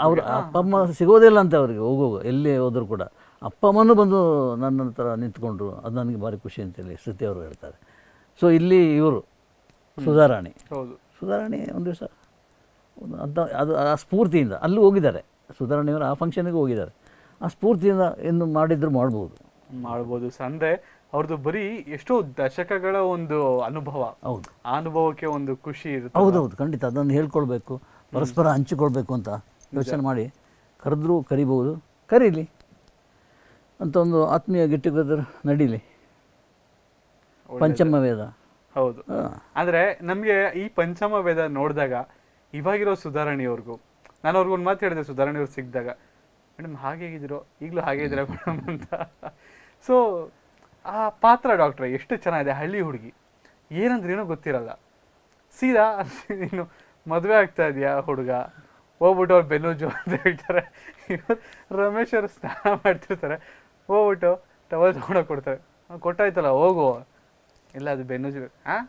ಅವರು ಅಪ್ಪ ಅಮ್ಮ ಸಿಗೋದಿಲ್ಲ ಅಂತ ಅವರಿಗೆ ಹೋಗುವಾಗ ಎಲ್ಲಿ ಹೋದ್ರು ಕೂಡ. ಅಪ್ಪ ಅಮ್ಮನೂ ಬಂದು ನನ್ನ ಹತ್ರ ನಿಂತ್ಕೊಂಡ್ರು ಅದು ನನಗೆ ಭಾರಿ ಖುಷಿ ಅಂತೇಳಿ ಶ್ರುತಿ ಅವರು ಹೇಳ್ತಾರೆ. ಸೊ ಇಲ್ಲಿ ಇವರು ಸುಧಾರಾಣಿ. ಹೌದು. ಸುಧಾರಾಣಿ ಒಂದು ದಿವಸ ಒಂದು ಅಂತ ಅದು ಆ ಸ್ಫೂರ್ತಿಯಿಂದ ಅಲ್ಲೂ ಹೋಗಿದ್ದಾರೆ. ಸುಧಾರಾಣಿಯವರು ಆ ಫಂಕ್ಷನ್ಗೆ ಹೋಗಿದ್ದಾರೆ. ಆ ಸ್ಫೂರ್ತಿಯಿಂದ ಇನ್ನು ಮಾಡಿದ್ರು ಮಾಡ್ಬೋದು. ಮಾಡ್ಬೋದು ಸ- ಅಂದ್ರೆ ಅವ್ರದ್ದು ಬರೀ ಎಷ್ಟೋ ದಶಕಗಳ ಒಂದು ಅನುಭವ. ಹೌದು. ಆ ಅನುಭವಕ್ಕೆ ಒಂದು ಖುಷಿ ಇರುತ್ತೆ ಹೌದೌದು ಖಂಡಿತ. ಅದನ್ನು ಹೇಳ್ಕೊಳ್ಬೇಕು ಪರಸ್ಪರ ಹಂಚಿಕೊಳ್ಬೇಕು ಅಂತ ಯೋಚನೆ ಮಾಡಿ. ಕರೆದ್ರೂ ಕರಿಬಹುದು. ಕರೀಲಿ. ಅಂತ ಒಂದು ಆತ್ಮೀಯ ಗೆಟ್ ಟುಗೆದರ್ ನಡೀಲಿ. ಪಂಚಮ ವೇದ. ಹೌದು. ಆದರೆ ನಮಗೆ ಈ ಪಂಚಮ ವೇದ ನೋಡಿದಾಗ ಇವಾಗಿರೋ ಸುಧಾರಣೆಯವ್ರಿಗೂ ನಾನು ಅವ್ರಿಗೆ ಒಂದು ಮಾತು ಹೇಳಿದೆ ಸುಧಾರಣೆಯವ್ರು ಸಿಕ್ಕಿದಾಗ ಮೇಡಮ್ ಹಾಗೆ ಹೇಗಿದ್ದೀರೋ? ಈಗಲೂ ಹಾಗೆ ಇದ್ದೀರಾ ಮೇಡಮ್? ಅಂತ. ಸೊ ಆ ಪಾತ್ರ ಡಾಕ್ಟ್ರೆ ಎಷ್ಟು ಚೆನ್ನಾಗಿದೆ ಹಳ್ಳಿ ಹುಡುಗಿ. ಏನಂದ್ರೆ ಏನೋ ಗೊತ್ತಿರಲ್ಲ. ಸೀದಾ ನೀನು ಮದುವೆ ಆಗ್ತಾ ಇದೆಯಾ ಹುಡುಗ? ಹೋಗ್ಬಿಟ್ಟು ಅವ್ರು ಬೆನ್ನುಜು ಅಂತ ಹೇಳ್ತಾರೆ. ರಮೇಶ್ ಅವರು ಸ್ನಾನ ಮಾಡ್ತಿರ್ತಾರೆ. ಹೋಗ್ಬಿಟ್ಟು ಟವಲ್ ತೊಗೊಂಡೋಗಿ ಕೊಡ್ತಾರೆ. ಅವ್ನು ಕೊಟ್ಟಾಯ್ತಲ್ಲ ಹೋಗು. ಇಲ್ಲ ಅದು ಬೆನ್ನುಜು ಹಾಂ?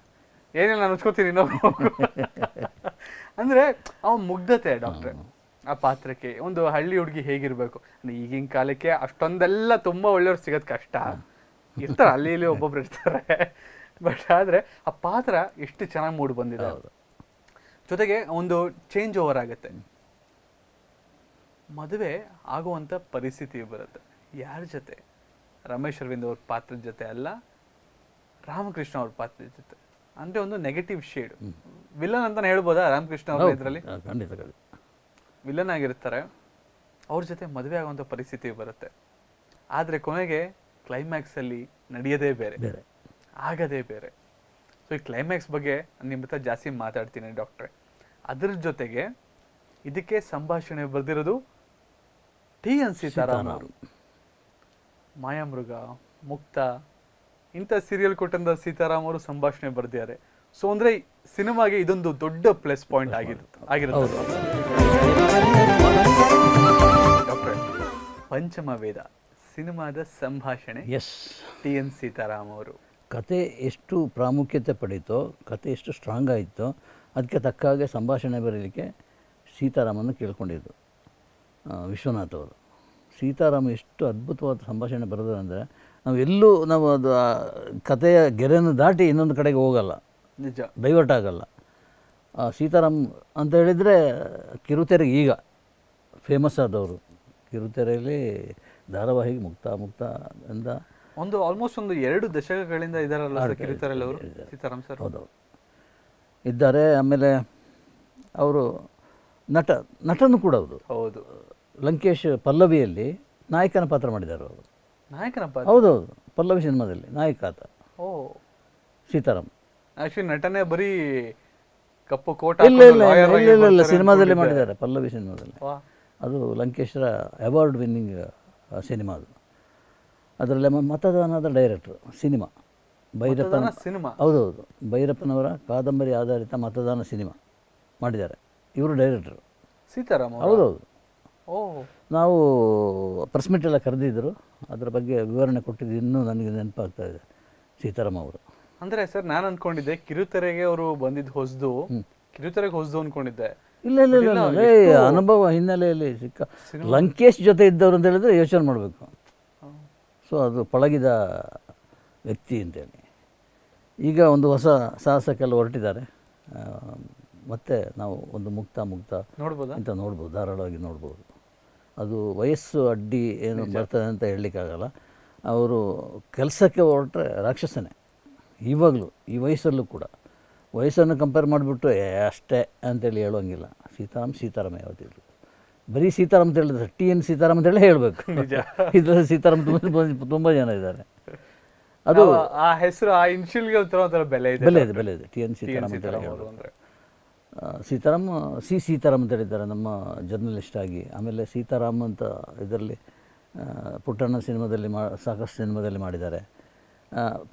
ಏನಿಲ್ಲ ನಾನು ಅನ್ಸ್ಕೋತೀನಿ ಇನ್ನೊಬ್ಬ ಹೋಗು. ಅಂದ್ರೆ ಅವ ಮುಗ್ಧತೆ ಡಾಕ್ಟ್ರೆ ಆ ಪಾತ್ರಕ್ಕೆ. ಒಂದು ಹಳ್ಳಿ ಹುಡುಗಿ ಹೇಗಿರಬೇಕು? ಈಗಿನ ಕಾಲಕ್ಕೆ ಅಷ್ಟೊಂದೆಲ್ಲ ತುಂಬ ಒಳ್ಳೆಯವ್ರು ಸಿಗೋದು ಕಷ್ಟ. ಇರ್ತಾರೆ ಅಲ್ಲಿ ಇಲ್ಲಿ ಒಬ್ಬೊಬ್ರು ಇರ್ತಾರೆ. ಬಟ್ ಆದ್ರೆ ಆ ಪಾತ್ರ ಎಷ್ಟು ಚೆನ್ನಾಗಿ ಮೂಡಿ ಬಂದಿದೆ ಜೊತೆಗೆ ಒಂದು ಚೇಂಜ್ ಓವರ್ ಆಗುತ್ತೆ. ಮದುವೆ ಆಗುವಂತ ಪರಿಸ್ಥಿತಿ ಬರುತ್ತೆ. ಯಾರ ಜೊತೆ? ರಮೇಶ್ ಅರವಿಂದ್ ಅವ್ರ ಪಾತ್ರದ ಜೊತೆ ಅಲ್ಲ ರಾಮಕೃಷ್ಣ ಅವ್ರ ಪಾತ್ರದ ಜೊತೆ. ಅಂದ್ರೆ ಒಂದು ನೆಗೆಟಿವ್ ಶೇಡ್ ವಿಲನ್ ಅಂತಲೇ ಹೇಳ್ಬೋದಾ ರಾಮಕೃಷ್ಣ ಅವ್ರ ಇದರಲ್ಲಿ? ವಿಲನ್ ಆಗಿರ್ತಾರೆ. ಅವ್ರ ಜೊತೆ ಮದುವೆ ಆಗುವಂಥ ಪರಿಸ್ಥಿತಿ ಬರುತ್ತೆ. ಆದರೆ ಕೊನೆಗೆ ಕ್ಲೈಮ್ಯಾಕ್ಸ್ ಅಲ್ಲಿ ನಡೆಯದೇ ಬೇರೆ. ಬೇರೆ. ಆಗದೇ ಬೇರೆ. ಸೊ ಈ ಕ್ಲೈಮ್ಯಾಕ್ಸ್ ಬಗ್ಗೆ ನಿಮ್ಮ ಹತ್ರ ಜಾಸ್ತಿ ಮಾತಾಡ್ತೀನಿ ಡಾಕ್ಟ್ರೆ ಅದ್ರ ಜೊತೆಗೆ ಇದಕ್ಕೆ ಸಂಭಾಷಣೆ ಬರೆದಿರೋದು ಟಿ ಎನ್ ಸೀತಾರಾಮ್ ಅವರು ಮಾಯಾಮೃಗ ಮುಕ್ತ ಇಂಥ ಸೀರಿಯಲ್ ಕೊಟ್ಟಂತ ಸೀತಾರಾಮ್ ಅವರು ಸಂಭಾಷಣೆ ಬರೆದಿದ್ದಾರೆ. ಸೊ ಅಂದ್ರೆ ಸಿನಿಮಾಗೆ ಇದೊಂದು ದೊಡ್ಡ ಪ್ಲಸ್ ಪಾಯಿಂಟ್ ಆಗಿರುತ್ತೆ. ಆಗಿರುತ್ತೆ ಡಾಕ್ಟ್ರೆ ಪಂಚಮ ವೇದ. ಸಿನಿಮಾದ ಸಂಭಾಷಣೆ. ಎಸ್ ಟಿ ಎನ್ ಸೀತಾರಾಮ್ ಅವರು. ಕತೆ ಎಷ್ಟು ಪ್ರಾಮುಖ್ಯತೆ ಪಡೀತೋ ಕತೆ ಎಷ್ಟು ಸ್ಟ್ರಾಂಗ್ ಆಯಿತೋ ಅದಕ್ಕೆ ತಕ್ಕ ಹಾಗೆ ಸಂಭಾಷಣೆ ಬರೀಲಿಕ್ಕೆ ಸೀತಾರಾಮನ್ನು ಕೇಳ್ಕೊಂಡಿದ್ದು ವಿಶ್ವನಾಥ್ ಅವರು. ಸೀತಾರಾಮ ಎಷ್ಟು ಅದ್ಭುತವಾದ ಸಂಭಾಷಣೆ ಬರೆದ್ರು ಅಂದರೆ ನಾವು ಎಲ್ಲೂ ನಾವು ಅದು ಕಥೆಯ ಗೆರೆಯನ್ನು ದಾಟಿ ಇನ್ನೊಂದು ಕಡೆಗೆ ಹೋಗಲ್ಲ. ನಿಜ. ಡೈವರ್ಟ್ ಆಗಲ್ಲ. ಸೀತಾರಾಮ್ ಅಂತ ಹೇಳಿದರೆ ಕಿರುತೆರೆಗೆ ಈಗ ಫೇಮಸ್ ಆದವರು. ಕಿರುತೆರೆಯಲ್ಲಿ ಧಾರಾವಾಹಿ ಮುಕ್ತ ಮುಕ್ತ ಅಂತ ಒಂದು ಆಲ್ಮೋಸ್ಟ್ ಒಂದು ಎರಡು ದಶಕಗಳಿಂದ ಇದಾರಲ್ಲ ಕಿರುತಾರಲ್ಲಿ ಅವರು? ಸೀತಾರಾಮ್ ಸರ್? ಹೌದು ಇದ್ದಾರೆ ಆಮೇಲೆ ಅವರು ನಟ ನಟನು ಕೂಡ ಅವರು. ಹೌದು. ಲಂಕೇಶ್ ಪಲ್ಲವಿಯಲ್ಲಿ ನಾಯಕನ ಪಾತ್ರ ಮಾಡಿದ್ದಾರೆ ಅವರು. ನಾಯಕನ ಪಾತ್ರ? ಹೌದೌದು ಪಲ್ಲವಿ ಸಿನಿಮಾದಲ್ಲಿ ನಾಯಕ ಆತ. ಓ. ಸೀತಾರಾಮ್. ಆ್ಯಕ್ಚುಲಿ ನಟನೆ ಬರೀ ಕಪ್ಪು ಕೋಟ ಇಲ್ಲ ಇಲ್ಲ ಸಿನಿಮಾದಲ್ಲಿ ಮಾಡಿದ್ದಾರೆ ಪಲ್ಲವಿ ಸಿನಿಮಾದಲ್ಲಿ. ಅದು ಲಂಕೇಶ್ರ ಅವಾರ್ಡ್ ವಿನ್ನಿಂಗ್ ಸಿನಿಮಾ ಅದು. ಅದರಲ್ಲಿ ಮತದಾನದ ಡೈರೆಕ್ಟ್ರು ಸಿನಿಮಾ. ಭೈರಪ್ಪನ ಸಿನಿಮಾ. ಹೌದೌದು. ಭೈರಪ್ಪನವರ ಕಾದಂಬರಿ ಆಧಾರಿತ ಮತದಾನ ಸಿನಿಮಾ ಮಾಡಿದ್ದಾರೆ. ಇವರು ಡೈರೆಕ್ಟ್ರು. ಸೀತಾರಾಮ? ಹೌದೌದು. ಓ. ನಾವು ಪ್ರೆಸ್ ಮೀಟ್ ಎಲ್ಲ ಕರೆದಿದ್ದರು. ಅದರ ಬಗ್ಗೆ ವಿವರಣೆ ಕೊಟ್ಟಿದ್ದು ಇನ್ನೂ ನನಗೆ ನೆನಪಾಗ್ತಾ ಇದೆ. ಸೀತಾರಾಮ ಅವರು ಅಂದರೆ ಸರ್ ನಾನು ಅಂದ್ಕೊಂಡಿದ್ದೆ ಕಿರುತೆರೆಗೆ ಅವರು ಬಂದಿದ್ದು ಹೊಸದು ಕಿರುತೆರೆಗೆ ಹೊಸದು ಅನ್ಕೊಂಡಿದ್ದೆ. ಇಲ್ಲ ಇಲ್ಲ ಇಲ್ಲ ಇಲ್ಲ, ಏ, ಅನುಭವ ಹಿನ್ನೆಲೆಯಲ್ಲಿ ಸಿಕ್ಕ ಲಂಕೇಶ್ ಜೊತೆ ಇದ್ದವರು ಅಂತ ಹೇಳಿದ್ರೆ ಯೋಚನೆ ಮಾಡಬೇಕು. ಸೊ ಅದು ಪಳಗಿದ ವ್ಯಕ್ತಿ ಅಂತೇಳಿ. ಈಗ ಒಂದು ಹೊಸ ಸಾಹಸಕ್ಕೆಲ್ಲ ಹೊರಟಿದ್ದಾರೆ. ಆ, ಮತ್ತೆ ನಾವು ಒಂದು ಮುಕ್ತ ಮುಕ್ತ ನೋಡ್ಬೋದು? ಅಂತ ನೋಡ್ಬೋದು ಧಾರಾಳವಾಗಿ ನೋಡ್ಬೋದು. ಅದು ವಯಸ್ಸು ಅಡ್ಡಿ ಏನು ಬರ್ತದೆ ಅಂತ ಹೇಳಲಿಕ್ಕಾಗಲ್ಲ. ಅವರು ಕೆಲಸಕ್ಕೆ ಹೊರಟ್ರೆ ರಾಕ್ಷಸನೇ. ಇವಾಗಲೂ ಈ ವಯಸ್ಸಲ್ಲೂ ಕೂಡ. ವಯಸ್ಸನ್ನು ಕಂಪೇರ್ ಮಾಡಿಬಿಟ್ಟು ಅಷ್ಟೇ ಅಂತೇಳಿ ಹೇಳೋಂಗಿಲ್ಲ ಸೀತಾರಾಮ್ ಸೀತಾರಾಮ ಯಾವತ್ತಿದ್ರು ಬರೀ ಸೀತಾರಾಮ್ ಅಂತ ಹೇಳಿದ್ರೆ ಟಿ ಎನ್ ಸೀತಾರಾಮ್ ಅಂತೇಳಿ ಹೇಳಬೇಕು. ಇದರಲ್ಲಿ ಸೀತಾರಾಮ್ ತುಂಬ ತುಂಬ ಜನ ಇದ್ದಾರೆ. ಅದು ಆ ಹೆಸರು ಆ ಇನ್ಶಿಲ್ಗೆ ಒಂಥರ ಒಂಥರ ಬೆಲೆ ಇದೆ ಬೆಲೆ ಇದೆ ಬೆಲೆ ಇದೆ. ಟಿ ಎನ್ ಸೀತಾರಾಮ್ ಅಂದ್ರೆ. ಆ, ಸೀತಾರಾಮ್ ಸಿ ಸೀತಾರಾಮ್ ಅಂತ ಹೇಳಿದ್ದಾರೆ ನಮ್ಮ ಜರ್ನಲಿಸ್ಟ್ ಆಗಿ. ಆಮೇಲೆ ಸೀತಾರಾಮ್ ಅಂತ ಇದರಲ್ಲಿ ಪುಟ್ಟಣ್ಣ ಸಿನಿಮಾದಲ್ಲಿ ಮಾ ಸಾಕಷ್ಟು ಸಿನಿಮಾದಲ್ಲಿ ಮಾಡಿದ್ದಾರೆ.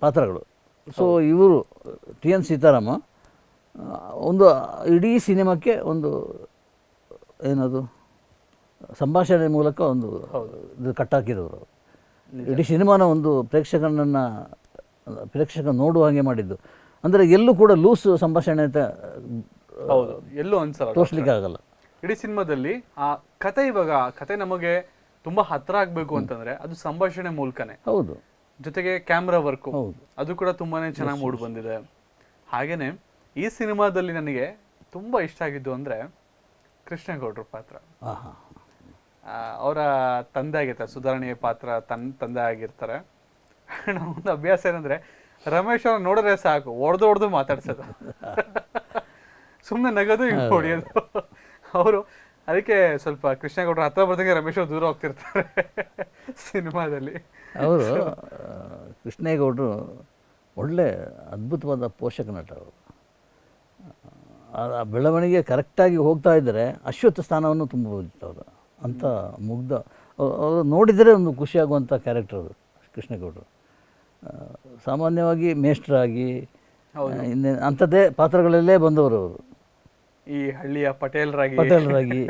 ಪಾತ್ರಗಳು. ಸೊ ಇವರು ಟಿ ಎನ್ ಸೀತಾರಾಮ ಒಂದು ಇಡೀ ಸಿನಿಮಾಕ್ಕೆ ಒಂದು ಏನದು ಸಂಭಾಷಣೆ ಮೂಲಕ ಒಂದು ಇದು ಕಟ್ಟಾಕಿರೋರು. ಇಡೀ ಸಿನಿಮಾನ ಒಂದು ಪ್ರೇಕ್ಷಕನನ್ನು ಪ್ರೇಕ್ಷಕ ನೋಡುವ ಹಾಗೆ ಮಾಡಿದ್ದು. ಅಂದರೆ ಎಲ್ಲೂ ಕೂಡ ಲೂಸ್ ಸಂಭಾಷಣೆ ಅಂತ ಹೌದು. ಎಲ್ಲೂ ಅನ್ಸಲ್ಲ ತೋರಿಸ್ಲಿಕ್ಕೆ ಆಗಲ್ಲ ಇಡೀ ಸಿನಿಮಾದಲ್ಲಿ ಆ ಕತೆ ಇವಾಗ ಆ ಕತೆ ನಮಗೆ ತುಂಬಾ ಹತ್ರ ಆಗಬೇಕು ಅಂತಂದ್ರೆ ಅದು ಸಂಭಾಷಣೆ ಮೂಲಕನೇ. ಹೌದು. ಜೊತೆಗೆ ಕ್ಯಾಮ್ರಾ ವರ್ಕು. ಹೌದು. ಅದು ಕೂಡ ತುಂಬಾನೇ ಚೆನ್ನಾಗಿ ಮೂಡ್ ಬಂದಿದೆ. ಹಾಗೇನೆ ಈ ಸಿನಿಮಾದಲ್ಲಿ ನನಗೆ ತುಂಬ ಇಷ್ಟ ಆಗಿದ್ದು ಅಂದರೆ ಕೃಷ್ಣಗೌಡ್ರ ಪಾತ್ರ. ಅವರ ತಂದೆ ಆಗಿರ್ತಾರೆ ಸುಧಾರಣೆಯ ಪಾತ್ರ ತನ್ನ ತಂದೆ ಆಗಿರ್ತಾರೆ. ಒಂದು ಅಭ್ಯಾಸ ಏನಂದರೆ ರಮೇಶ್ ಅವ್ರ ನೋಡಿದ್ರೆ ಸಾಕು ಹೊಡೆದು ಹೊಡೆದು ಮಾತಾಡ್ಸೋದು. ಸುಮ್ಮನೆ ನಗದು ಹಿಂಗೆ ಹೊಡೆಯೋದು. ಅವರು ಅದಕ್ಕೆ ಸ್ವಲ್ಪ ಕೃಷ್ಣಗೌಡ್ರ ಹತ್ರ ಬರ್ದಂಗೆ ರಮೇಶ್ ಅವ್ರು ದೂರ ಹೋಗ್ತಿರ್ತಾರೆ ಸಿನಿಮಾದಲ್ಲಿ. ಅವರು ಕೃಷ್ಣೇಗೌಡರು ಒಳ್ಳೆ ಅದ್ಭುತವಾದ ಪೋಷಕ ನಟ ಅವರು. ಆ ಬೆಳವಣಿಗೆ ಕರೆಕ್ಟಾಗಿ ಹೋಗ್ತಾ ಇದ್ದರೆ ಅಶ್ವತ್ಥ ಸ್ಥಾನವನ್ನು ತುಂಬಬಹುದಿತ್ತು ಅವರು. ಅಂತ ಮುಗ್ಧ. ಅವರು ನೋಡಿದರೆ ಒಂದು ಖುಷಿಯಾಗುವಂಥ ಕ್ಯಾರೆಕ್ಟರ್ ಅದು ಕೃಷ್ಣೇಗೌಡರು. ಸಾಮಾನ್ಯವಾಗಿ ಮೇಷ್ಟ್ರಾಗಿ ಇನ್ನೇ ಅಂಥದ್ದೇ ಪಾತ್ರಗಳಲ್ಲೇ ಬಂದವರು ಅವರು. ಈ ಹಳ್ಳಿಯ ಪಟೇಲ್ರಾಗಿ. ಪಟೇಲರಾಗಿ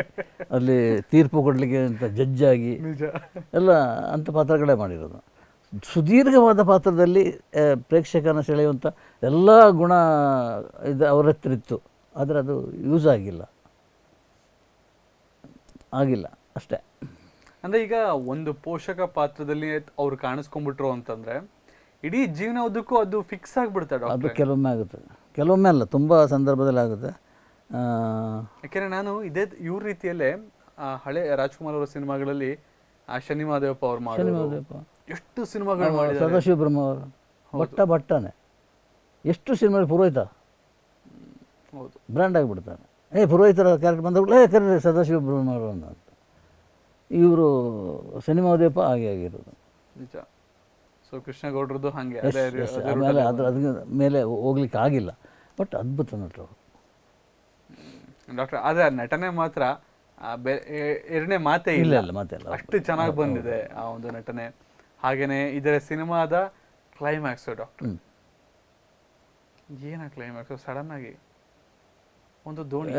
ಅಲ್ಲಿ ತೀರ್ಪು ಕೊಡಲಿಕ್ಕೆ ಅಂತ ಜಡ್ಜಾಗಿ ಎಲ್ಲ ಅಂಥ ಪಾತ್ರಗಳೇ ಮಾಡಿರೋದು. ಸುದೀರ್ಘವಾದ ಪಾತ್ರದಲ್ಲಿ ಪ್ರೇಕ್ಷಕನ ಸೆಳೆಯುವಂಥ ಎಲ್ಲ ಗುಣ ಇದು ಅವರ ಹತ್ರ ಇತ್ತು. ಆದರೆ ಅದು ಯೂಸ್ ಆಗಿಲ್ಲ. ಆಗಿಲ್ಲ ಅಷ್ಟೇ. ಅಂದ್ರೆ ಈಗ ಒಂದು ಪೋಷಕ ಪಾತ್ರದಲ್ಲಿ ಅವ್ರು ಕಾಣಿಸ್ಕೊಂಡ್ಬಿಟ್ರು ಅಂತಂದ್ರೆ ಇಡೀ ಜೀವನ ಉದ್ದಕ್ಕೂ ಅದು ಫಿಕ್ಸ್ ಆಗ್ಬಿಡುತ್ತೆ ಅದು ಕೆಲವೊಮ್ಮೆ ಆಗುತ್ತೆ. ಕೆಲವೊಮ್ಮೆ ಅಲ್ಲ ತುಂಬ ಸಂದರ್ಭದಲ್ಲಿ ಆಗುತ್ತೆ. ಯಾಕೆಂದರೆ ಯಾಕೆಂದ್ರೆ ನಾನು ಇದೇ ಇವ್ರ ರೀತಿಯಲ್ಲೇ ಆ ಹಳೆ ರಾಜ್ಕುಮಾರ್ ಅವರ ಸಿನಿಮಾಗಳಲ್ಲಿ ಆ ಶನಿ ಮಹಾದೇವಪ್ಪ ಅವ್ರು. ಎಷ್ಟು ಸಿನಿಮಾಗಳು ಮಾಡಿದ್ದಾರೆ. ಸದಾಶಿವ ಬ್ರಹ್ಮ ಅವರು. ಭಟ್ಟ ಬಟ್ಟನೆ ಎಷ್ಟು ಸಿನಿಮಾ ಪುರೋಹಿತ. ಹೌದು ಬ್ರ್ಯಾಂಡ್ ಆಗಿಬಿಡ್ತಾನೆ ಏ ಪುರೋಹಿತರ ಕ್ಯಾರೆಕ್ಟರ್ ಬಂದಾಗಲೇ ಏ ಕರೆ ಸದಾಶಿವ ಬ್ರಹ್ಮರು ಅಂತ. ಇವರು ಸಿನಿಮಾ ಉದಯಪ ಹಾಗೆ ಆಗಿರೋದು. ನಿಜ. ಸೊ ಕೃಷ್ಣಗೌಡ್ರದ್ದು ಹಾಗೆ ಆಮೇಲೆ ಅದ್ರ ಅದ್ರ ಮೇಲೆ ಹೋಗ್ಲಿಕ್ಕೆ ಆಗಿಲ್ಲ. ಬಟ್ ಅದ್ಭುತ ನಟರು. ಡಾಕ್ಟರ್ ಆದರೆ ಆ ನಟನೆ ಮಾತ್ರ ಎರಡನೇ ಮಾತೇ ಇಲ್ಲ. ಇಲ್ಲ ಮಾತೇ ಇಲ್ಲ. ಅಷ್ಟು ಚೆನ್ನಾಗಿ ಬಂದಿದೆ ಆ ಒಂದು ನಟನೆ. ಹಾಗೇನೆ ಇದರ ಸಿನಿಮಾದ ಕ್ಲೈಮ್ಯಾಕ್ಸು ಡಾಕ್ಟರ್. ಏನ ಕ್ಲೈಮ್ಯಾಕ್ಸು ಸಡನ್ ಆಗಿ ಒಂದು ದೋಣಿ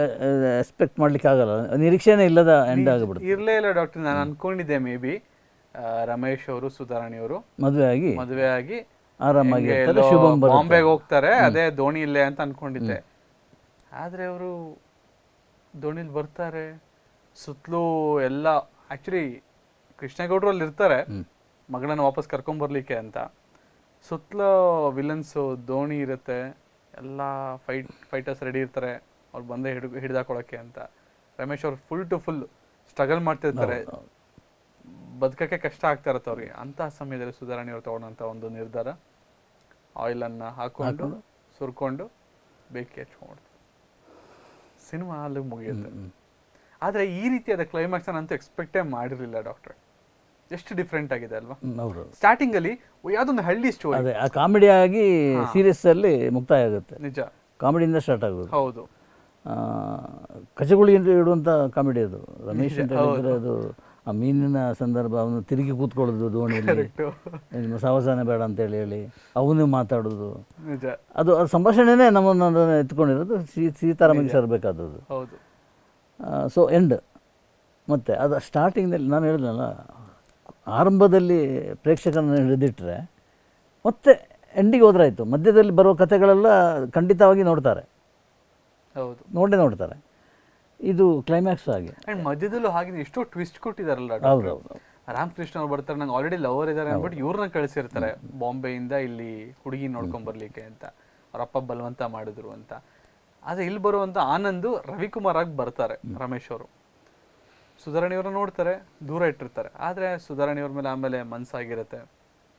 ಎಕ್ಸ್ಪೆಕ್ಟ್ ಮಾಡ್ಲಿಕ್ಕೆ ಆಗಲ್ಲ ನಿರೀಕ್ಷೆನೇ ಇಲ್ಲದ ಎಂಡ್ ಆಗಿಬಿಡುತ್ತೆ. ಇರ್ಲೇ ಇಲ್ಲ ಡಾಕ್ಟರ್ ನಾನು ಅನ್ಕೊಂಡಿದ್ದೆ ಮೇ ಬಿ. ರಮೇಶ್ ಅವರು ಸುಧಾರಾಣಿ ಅವರು. ಮದುವೆ ಆಗಿ ಮದುವೆ ಆಗಿ ಆರಾಮಾಗಿ. ಬಾಂಬೆಗೆ ಹೋಗ್ತಾರೆ ಅದೇ ದೋಣಿ ಇಲ್ಲೇ ಅಂತ ಅನ್ಕೊಂಡಿದ್ದೆ. ಆದ್ರೆ ಅವರು ದೋಣಿಲಿ ಬರ್ತಾರೆ. ಸುತ್ತಲೂ ಎಲ್ಲ ಆಕ್ಚುಲಿ ಕೃಷ್ಣೇಗೌಡರು ಅಲ್ಲಿ ಇರ್ತಾರೆ ಮಗಳನ್ನ ವಾಪಸ್ ಕರ್ಕೊಂಡ್ ಬರ್ಲಿಕ್ಕೆ ಅಂತ. ಸುತ್ತಲೂ ವಿಲನ್ಸು ದೋಣಿ ಇರುತ್ತೆ. ಎಲ್ಲ ಫೈಟ್ ಫೈಟರ್ಸ್ ರೆಡಿ ಇರ್ತಾರೆ. ಅವ್ರು ಬಂದೇ ಹಿಡ್ ಹಿಡ್ದಾಕೊಳಕ್ಕೆ ಅಂತ. ರಮೇಶ್ ಅವ್ರು ಫುಲ್ ಟು ಫುಲ್ ಸ್ಟ್ರಗಲ್ ಮಾಡ್ತಿರ್ತಾರೆ. ಬದುಕಕ್ಕೆ ಕಷ್ಟ ಆಗ್ತಾ ಇರತ್ತೆ ಅವ್ರಿಗೆ. ಅಂತಹ ಸಮಯದಲ್ಲಿ ಸುಧಾರಣೆ ಅವ್ರು ತಗೊಂಡಂತ ಒಂದು ನಿರ್ಧಾರ ಆಯಿಲ್ ಅನ್ನ ಹಾಕೊಂಡು. ಸುರ್ಕೊಂಡು ಬೇಕಿ ಹಚ್ಕೊಂಡು ಸಿನಿಮಾ ಅಲ್ಲಿ ಮುಗಿಯುತ್ತೆ. ಆದ್ರೆ ಈ ರೀತಿಯಾದ ಕ್ಲೈಮ್ಯಾಕ್ಸ್ ಅಂತೂ ಎಕ್ಸ್ಪೆಕ್ಟೇ ಮಾಡಿರ್ಲಿಲ್ಲ ಡಾಕ್ಟರ್ ಎಷ್ಟು ಡಿಫ್ರೆಂಟ್ ಆಗಿದೆ ಅಲ್ವಾ? ಸ್ಟಾರ್ಟಿಂಗ್ ಅಲ್ಲಿ ಯಾವ್ದೊಂದು ಹಳ್ಳಿ ಸ್ಟೋರಿ ಕಾಮಿಡಿ ಆಗಿ ಸೀರಿಯಸ್ ಅಲ್ಲಿ ಮುಕ್ತಾಯ ಆಗುತ್ತೆ. ನಿಜ. ಕಾಮಿಡಿಯಿಂದ ಸ್ಟಾರ್ಟ್ ಆಗುತ್ತೆ ಹೌದು. ಕಚಗುಳಿ ಅಂತ ಇಡುವಂಥ ಕಾಮಿಡಿ ಅದು. ರಮೇಶ್ ಅಂತ ಹೇಳಿದ್ರೆ ಅದು ಆ ಮೀನಿನ ಸಂದರ್ಭ ಅವನು ತಿರುಗಿ ಕೂತ್ಕೊಳ್ಳೋದು ದೋಣಿಯಲ್ಲಿ. ನಿಮ್ಮ ಸಹವಾಸನೆ ಬೇಡ ಅಂತೇಳಿ ಹೇಳಿ ಅವನು ಮಾತಾಡೋದು. ಅದು ಅದು ಸಂಭಾಷಣೆನೇ ನಮ್ಮನ್ನು ಅದನ್ನು ಎತ್ಕೊಂಡಿರೋದು ಸೀ ಸೇರಬೇಕಾದದ್ದು ಹೌದು. ಸೊ ಎಂಡ್ ಮತ್ತು ಅದು ಸ್ಟಾರ್ಟಿಂಗ್ನಲ್ಲಿ ನಾನು ಹೇಳಿದ್ನಲ್ಲ ಆರಂಭದಲ್ಲಿ ಪ್ರೇಕ್ಷಕರನ್ನು ಹಿಡಿದಿಟ್ಟರೆ ಮತ್ತೆ ಎಂಡಿಗೆ ಹೋದ್ರಾಯ್ತು. ಮಧ್ಯದಲ್ಲಿ ಬರೋ ಕಥೆಗಳೆಲ್ಲ ಖಂಡಿತವಾಗಿ ನೋಡ್ತಾರೆ. ಹೌದು. ನೋಡೇ ನೋಡ್ತಾರೆ. ಇದು ಕ್ಲೈಮ್ಯಾಕ್ಸ್ ಆಗಿ ಮಧ್ಯದಲ್ಲೂ ಹಾಗೆ ಎಷ್ಟೋ ಟ್ವಿಸ್ಟ್ ಕೊಟ್ಟಿದಾರಲ್ಲ ಹೌದು ಹೌದು ರಾಮಕೃಷ್ಣ ಅವ್ರು ಬರ್ತಾರೆ ನಂಗೆ ಆಲ್ರೆಡಿ ಲವರ್ ಇದಾರೆ ಅಂದ್ಬಿಟ್ಟು ಇವ್ರನ್ನ ಕಳಿಸಿರ್ತಾರೆ. ಬಾಂಬೆಯಿಂದ ಇಲ್ಲಿ ಹುಡುಗಿ ನೋಡ್ಕೊಂಡ್ ಬರ್ಲಿಕ್ಕೆ ಅಂತ. ಅವ್ರ ಅಪ್ಪ ಬಲವಂತ ಮಾಡಿದ್ರು ಅಂತ. ಆದ್ರೆ ಇಲ್ಲಿ ಬರುವಂತ ಆನಂದ್ ರವಿಕುಮಾರ್ ಆಗಿ ಬರ್ತಾರೆ ರಮೇಶ್ ಅವರು. ಸುಧಾರಾಣಿಯವ್ರನ್ನ ನೋಡ್ತಾರೆ ದೂರ ಇಟ್ಟಿರ್ತಾರೆ. ಆದ್ರೆ ಸುಧಾರಾಣಿಯವ್ರ ಮೇಲೆ ಆಮೇಲೆ ಮನ್ಸಾಗಿರುತ್ತೆ.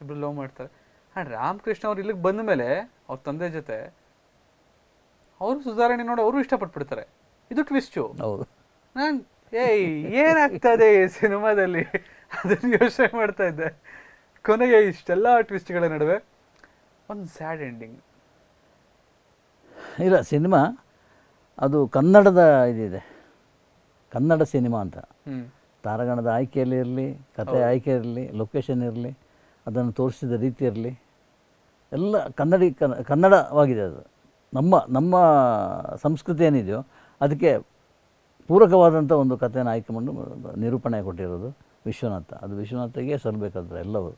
ಇಬ್ರು ಲವ್ ಮಾಡ್ತಾರೆ. ಅಂಡ್ ರಾಮಕೃಷ್ಣ ಅವ್ರು ಇಲ್ಲಿಗೆ ಬಂದ ಮೇಲೆ ಅವ್ರ ತಂದೆ ಜೊತೆ ಅವರು ಸುಧಾರಣೆ ನೋಡಿ ಅವರು ಇಷ್ಟಪಟ್ಬಿಡ್ತಾರೆ. ಇದು ಟ್ವಿಸ್ಟು ಹೌದು. ನಾನು ಏಯ್ ಏನಾಗ್ತದೆ ಈ ಸಿನಿಮಾದಲ್ಲಿ? ಅದನ್ನು ಯೋಚನೆ ಮಾಡ್ತಾ ಇದ್ದೆ. ಕೊನೆಗೆ ಇಷ್ಟೆಲ್ಲ ಟ್ವಿಸ್ಟ್ಗಳ ನಡುವೆ ಒಂದು ಸ್ಯಾಡ್ ಎಂಡಿಂಗ್ ಇಲ್ಲ ಸಿನಿಮಾ ಅದು ಕನ್ನಡದ ಇದಿದೆ. ಕನ್ನಡ ಸಿನಿಮಾ ಅಂತ. ತಾರಗಣದ ಆಯ್ಕೆಯಲ್ಲಿ ಇರಲಿ ಕತೆ ಆಯ್ಕೆ ಇರಲಿ ಲೊಕೇಶನ್ ಇರಲಿ ಅದನ್ನು ತೋರಿಸಿದ ರೀತಿ ಇರಲಿ. ಎಲ್ಲ ಕನ್ನಡಿ ಕನ್ನ- ಕನ್ನಡವಾಗಿದೆ ಅದು. ನಮ್ಮ ನಮ್ಮ ಸಂಸ್ಕೃತಿ ಏನಿದೆಯೋ ಅದಕ್ಕೆ ಪೂರಕವಾದಂಥ ಒಂದು ಕಥೆಯನ್ನು ಆಯ್ಕೆ ಮಾಡಿ ನಿರೂಪಣೆ ಕೊಟ್ಟಿರೋದು ವಿಶ್ವನಾಥ. ಅದು ವಿಶ್ವನಾಥಗೆ ಸಲ್ಲಬೇಕಾದ್ರೆ ಎಲ್ಲವೂ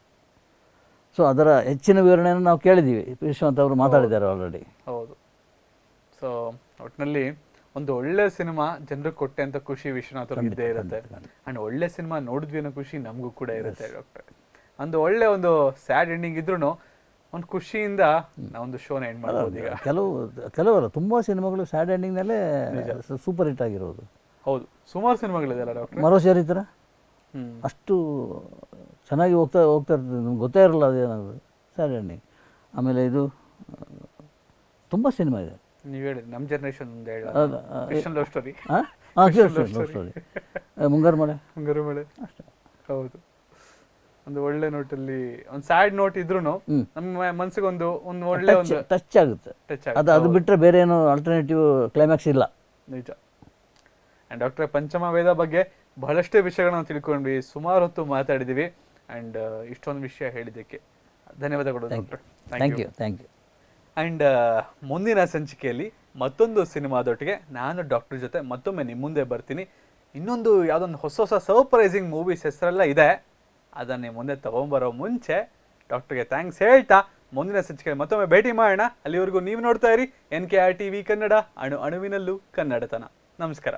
ಸೊ ಅದರ ಹೆಚ್ಚಿನ ವಿವರಣೆಯನ್ನು ನಾವು ಕೇಳಿದ್ದೀವಿ. ವಿಶ್ವನಾಥ್ ಅವರು ಮಾತಾಡಿದ್ದಾರೆ ಆಲ್ರೆಡಿ ಹೌದು. ಸೊ ಒಟ್ಟಿನಲ್ಲಿ ಒಂದು ಒಳ್ಳೆ ಸಿನಿಮಾ ಜನರಿಗೆ ಕೊಟ್ಟೆ ಅಂತ ಖುಷಿ ವಿಶ್ವನಾಥ್ ಅವ್ರಿಗೆ ಇದ್ದೇ ಇರುತ್ತೆ. ಅಂಡ್ ಒಳ್ಳೆ ಸಿನಿಮಾ ನೋಡಿದ್ವಿ ಅನ್ನೋ ಖುಷಿ ನಮಗೂ ಕೂಡ ಇರುತ್ತೆ ಡಾಕ್ಟರ್. ಒಂದು ಒಳ್ಳೆ ಒಂದು ಸ್ಯಾಡ್ ಎಂಡಿಂಗ್ ಇದ್ರೂ ಒಂದು ಖುಷಿಯಿಂದ ಒಂದು ಶೋನ ಎಂಡ್ ಮಾಡಬಹುದು ಈಗ. ಕೆಲವು ಕೆಲವರು ತುಂಬ ಸಿನಿಮಾಗಳು ಸ್ಯಾಡ್ ಎಂಡಿಂಗ್ನಲ್ಲೇ ಸೂಪರ್ ಹಿಟ್ ಆಗಿರೋದು. ಹೌದು. ಸುಮಾರು ಸಿನಿಮಾಗಳಿದೆಯಲ್ಲ ಡಾಕ್ಟರ್ ಮರೋ ಚರಿತ್ರ ಹ್ಮ್. ಅಷ್ಟು ಚೆನ್ನಾಗಿ ಹೋಗ್ತಾ ಹೋಗ್ತಾ ಇರ್ತದೆ. ನಮ್ಗೆ ಗೊತ್ತೇ ಇರಲ್ಲ ಅದೇನಾದ್ರು ಸ್ಯಾಡ್ ಎಂಡಿಂಗ್ ಆಮೇಲೆ ಇದು ತುಂಬ ಸಿನಿಮಾ ಇದೆ. ನೀವು ಹೇಳಿ ನಮ್ಮ ಜನರೇಷನ್ ಒಂದು ಹೇಳಿ ಅಲ್ಲ, ಲವ್ ಸ್ಟೋರಿ ಹಾಂ ಹಾಂ ಲವ್ ಸ್ಟೋರಿ ಮುಂಗಾರು ಮಳೆ? ಮುಂಗಾರು ಮಳೆ. ಅಷ್ಟೇ. ಹೌದು. ಒಂದು ಒಳ್ಳೆ ನೋಟಲ್ಲಿ ಒಂದು ಸ್ಯಾಡ್ ನೋಟ್ ಇದ್ರು. ನಮ್ಮ ಮನ್ಸಿಗೆ ಒಂದು ಒಂದು ಒಳ್ಳೆ ಒಂದು ಟಚ್ ಆಗುತ್ತೆ. ಟಚ್ ಅದು ಅದು ಬಿಟ್ಟರೆ ಬೇರೆ ಏನು ಆಲ್ಟರ್ನೇಟಿವ್ ಕ್ಲೈಮ್ಯಾಕ್ಸ್ ಇಲ್ಲ. ನಿಜ. ಅಂಡ್ ಡಾಕ್ಟರ್ ಪಂಚಮ ವೇದ ಬಗ್ಗೆ ಬಹಳಷ್ಟು ವಿಷಯಗಳನ್ನ ತಿಳ್ಕೊಂಡ್ವಿ ಸುಮಾರು ಹೊತ್ತು ಮಾತಾಡಿದೀವಿ. ಅಂಡ್ ಇಷ್ಟೊಂದು ವಿಷಯ ಹೇಳಿದ್ದಕ್ಕೆ ಧನ್ಯವಾದಗಳು doctor thank you thank you and ಮುಂದಿನ ಸಂಚಿಕೆಯಲ್ಲಿ ಮತ್ತೊಂದು ಸಿನಿಮಾದೊಟ್ಟಿಗೆ ನಾನು ಡಾಕ್ಟರ್ ಜೊತೆ ಮತ್ತೊಮ್ಮೆ ನಿಮ್ಮ ಮುಂದೆ ಬರ್ತೀನಿ. ಇನ್ನೊಂದು ಯಾವುದೊಂದು ಹೊಸ ಹೊಸ ಸರ್ಪ್ರೈಸಿಂಗ್ ಮೂವೀಸ್ ಹೆಸರೆಲ್ಲ ಇದೆ. ಅದನ್ನ ಮುಂದೆ ತೊಗೊಂಬರೋ ಮುಂಚೆ ಡಾಕ್ಟ್ರಿಗೆ ಥ್ಯಾಂಕ್ಸ್ ಹೇಳ್ತಾ ಮುಂದಿನ ಸಂಚಿಕೆ ಮತ್ತೊಮ್ಮೆ ಭೇಟಿ ಮಾಡೋಣ. ಅಲ್ಲಿವರೆಗೂ ನೀವು ನೋಡ್ತಾ ಇರಿ N K R T V Kannada, ಅಣು ಅಣುವಿನಲ್ಲೂ ಕನ್ನಡತನ. ನಮಸ್ಕಾರ.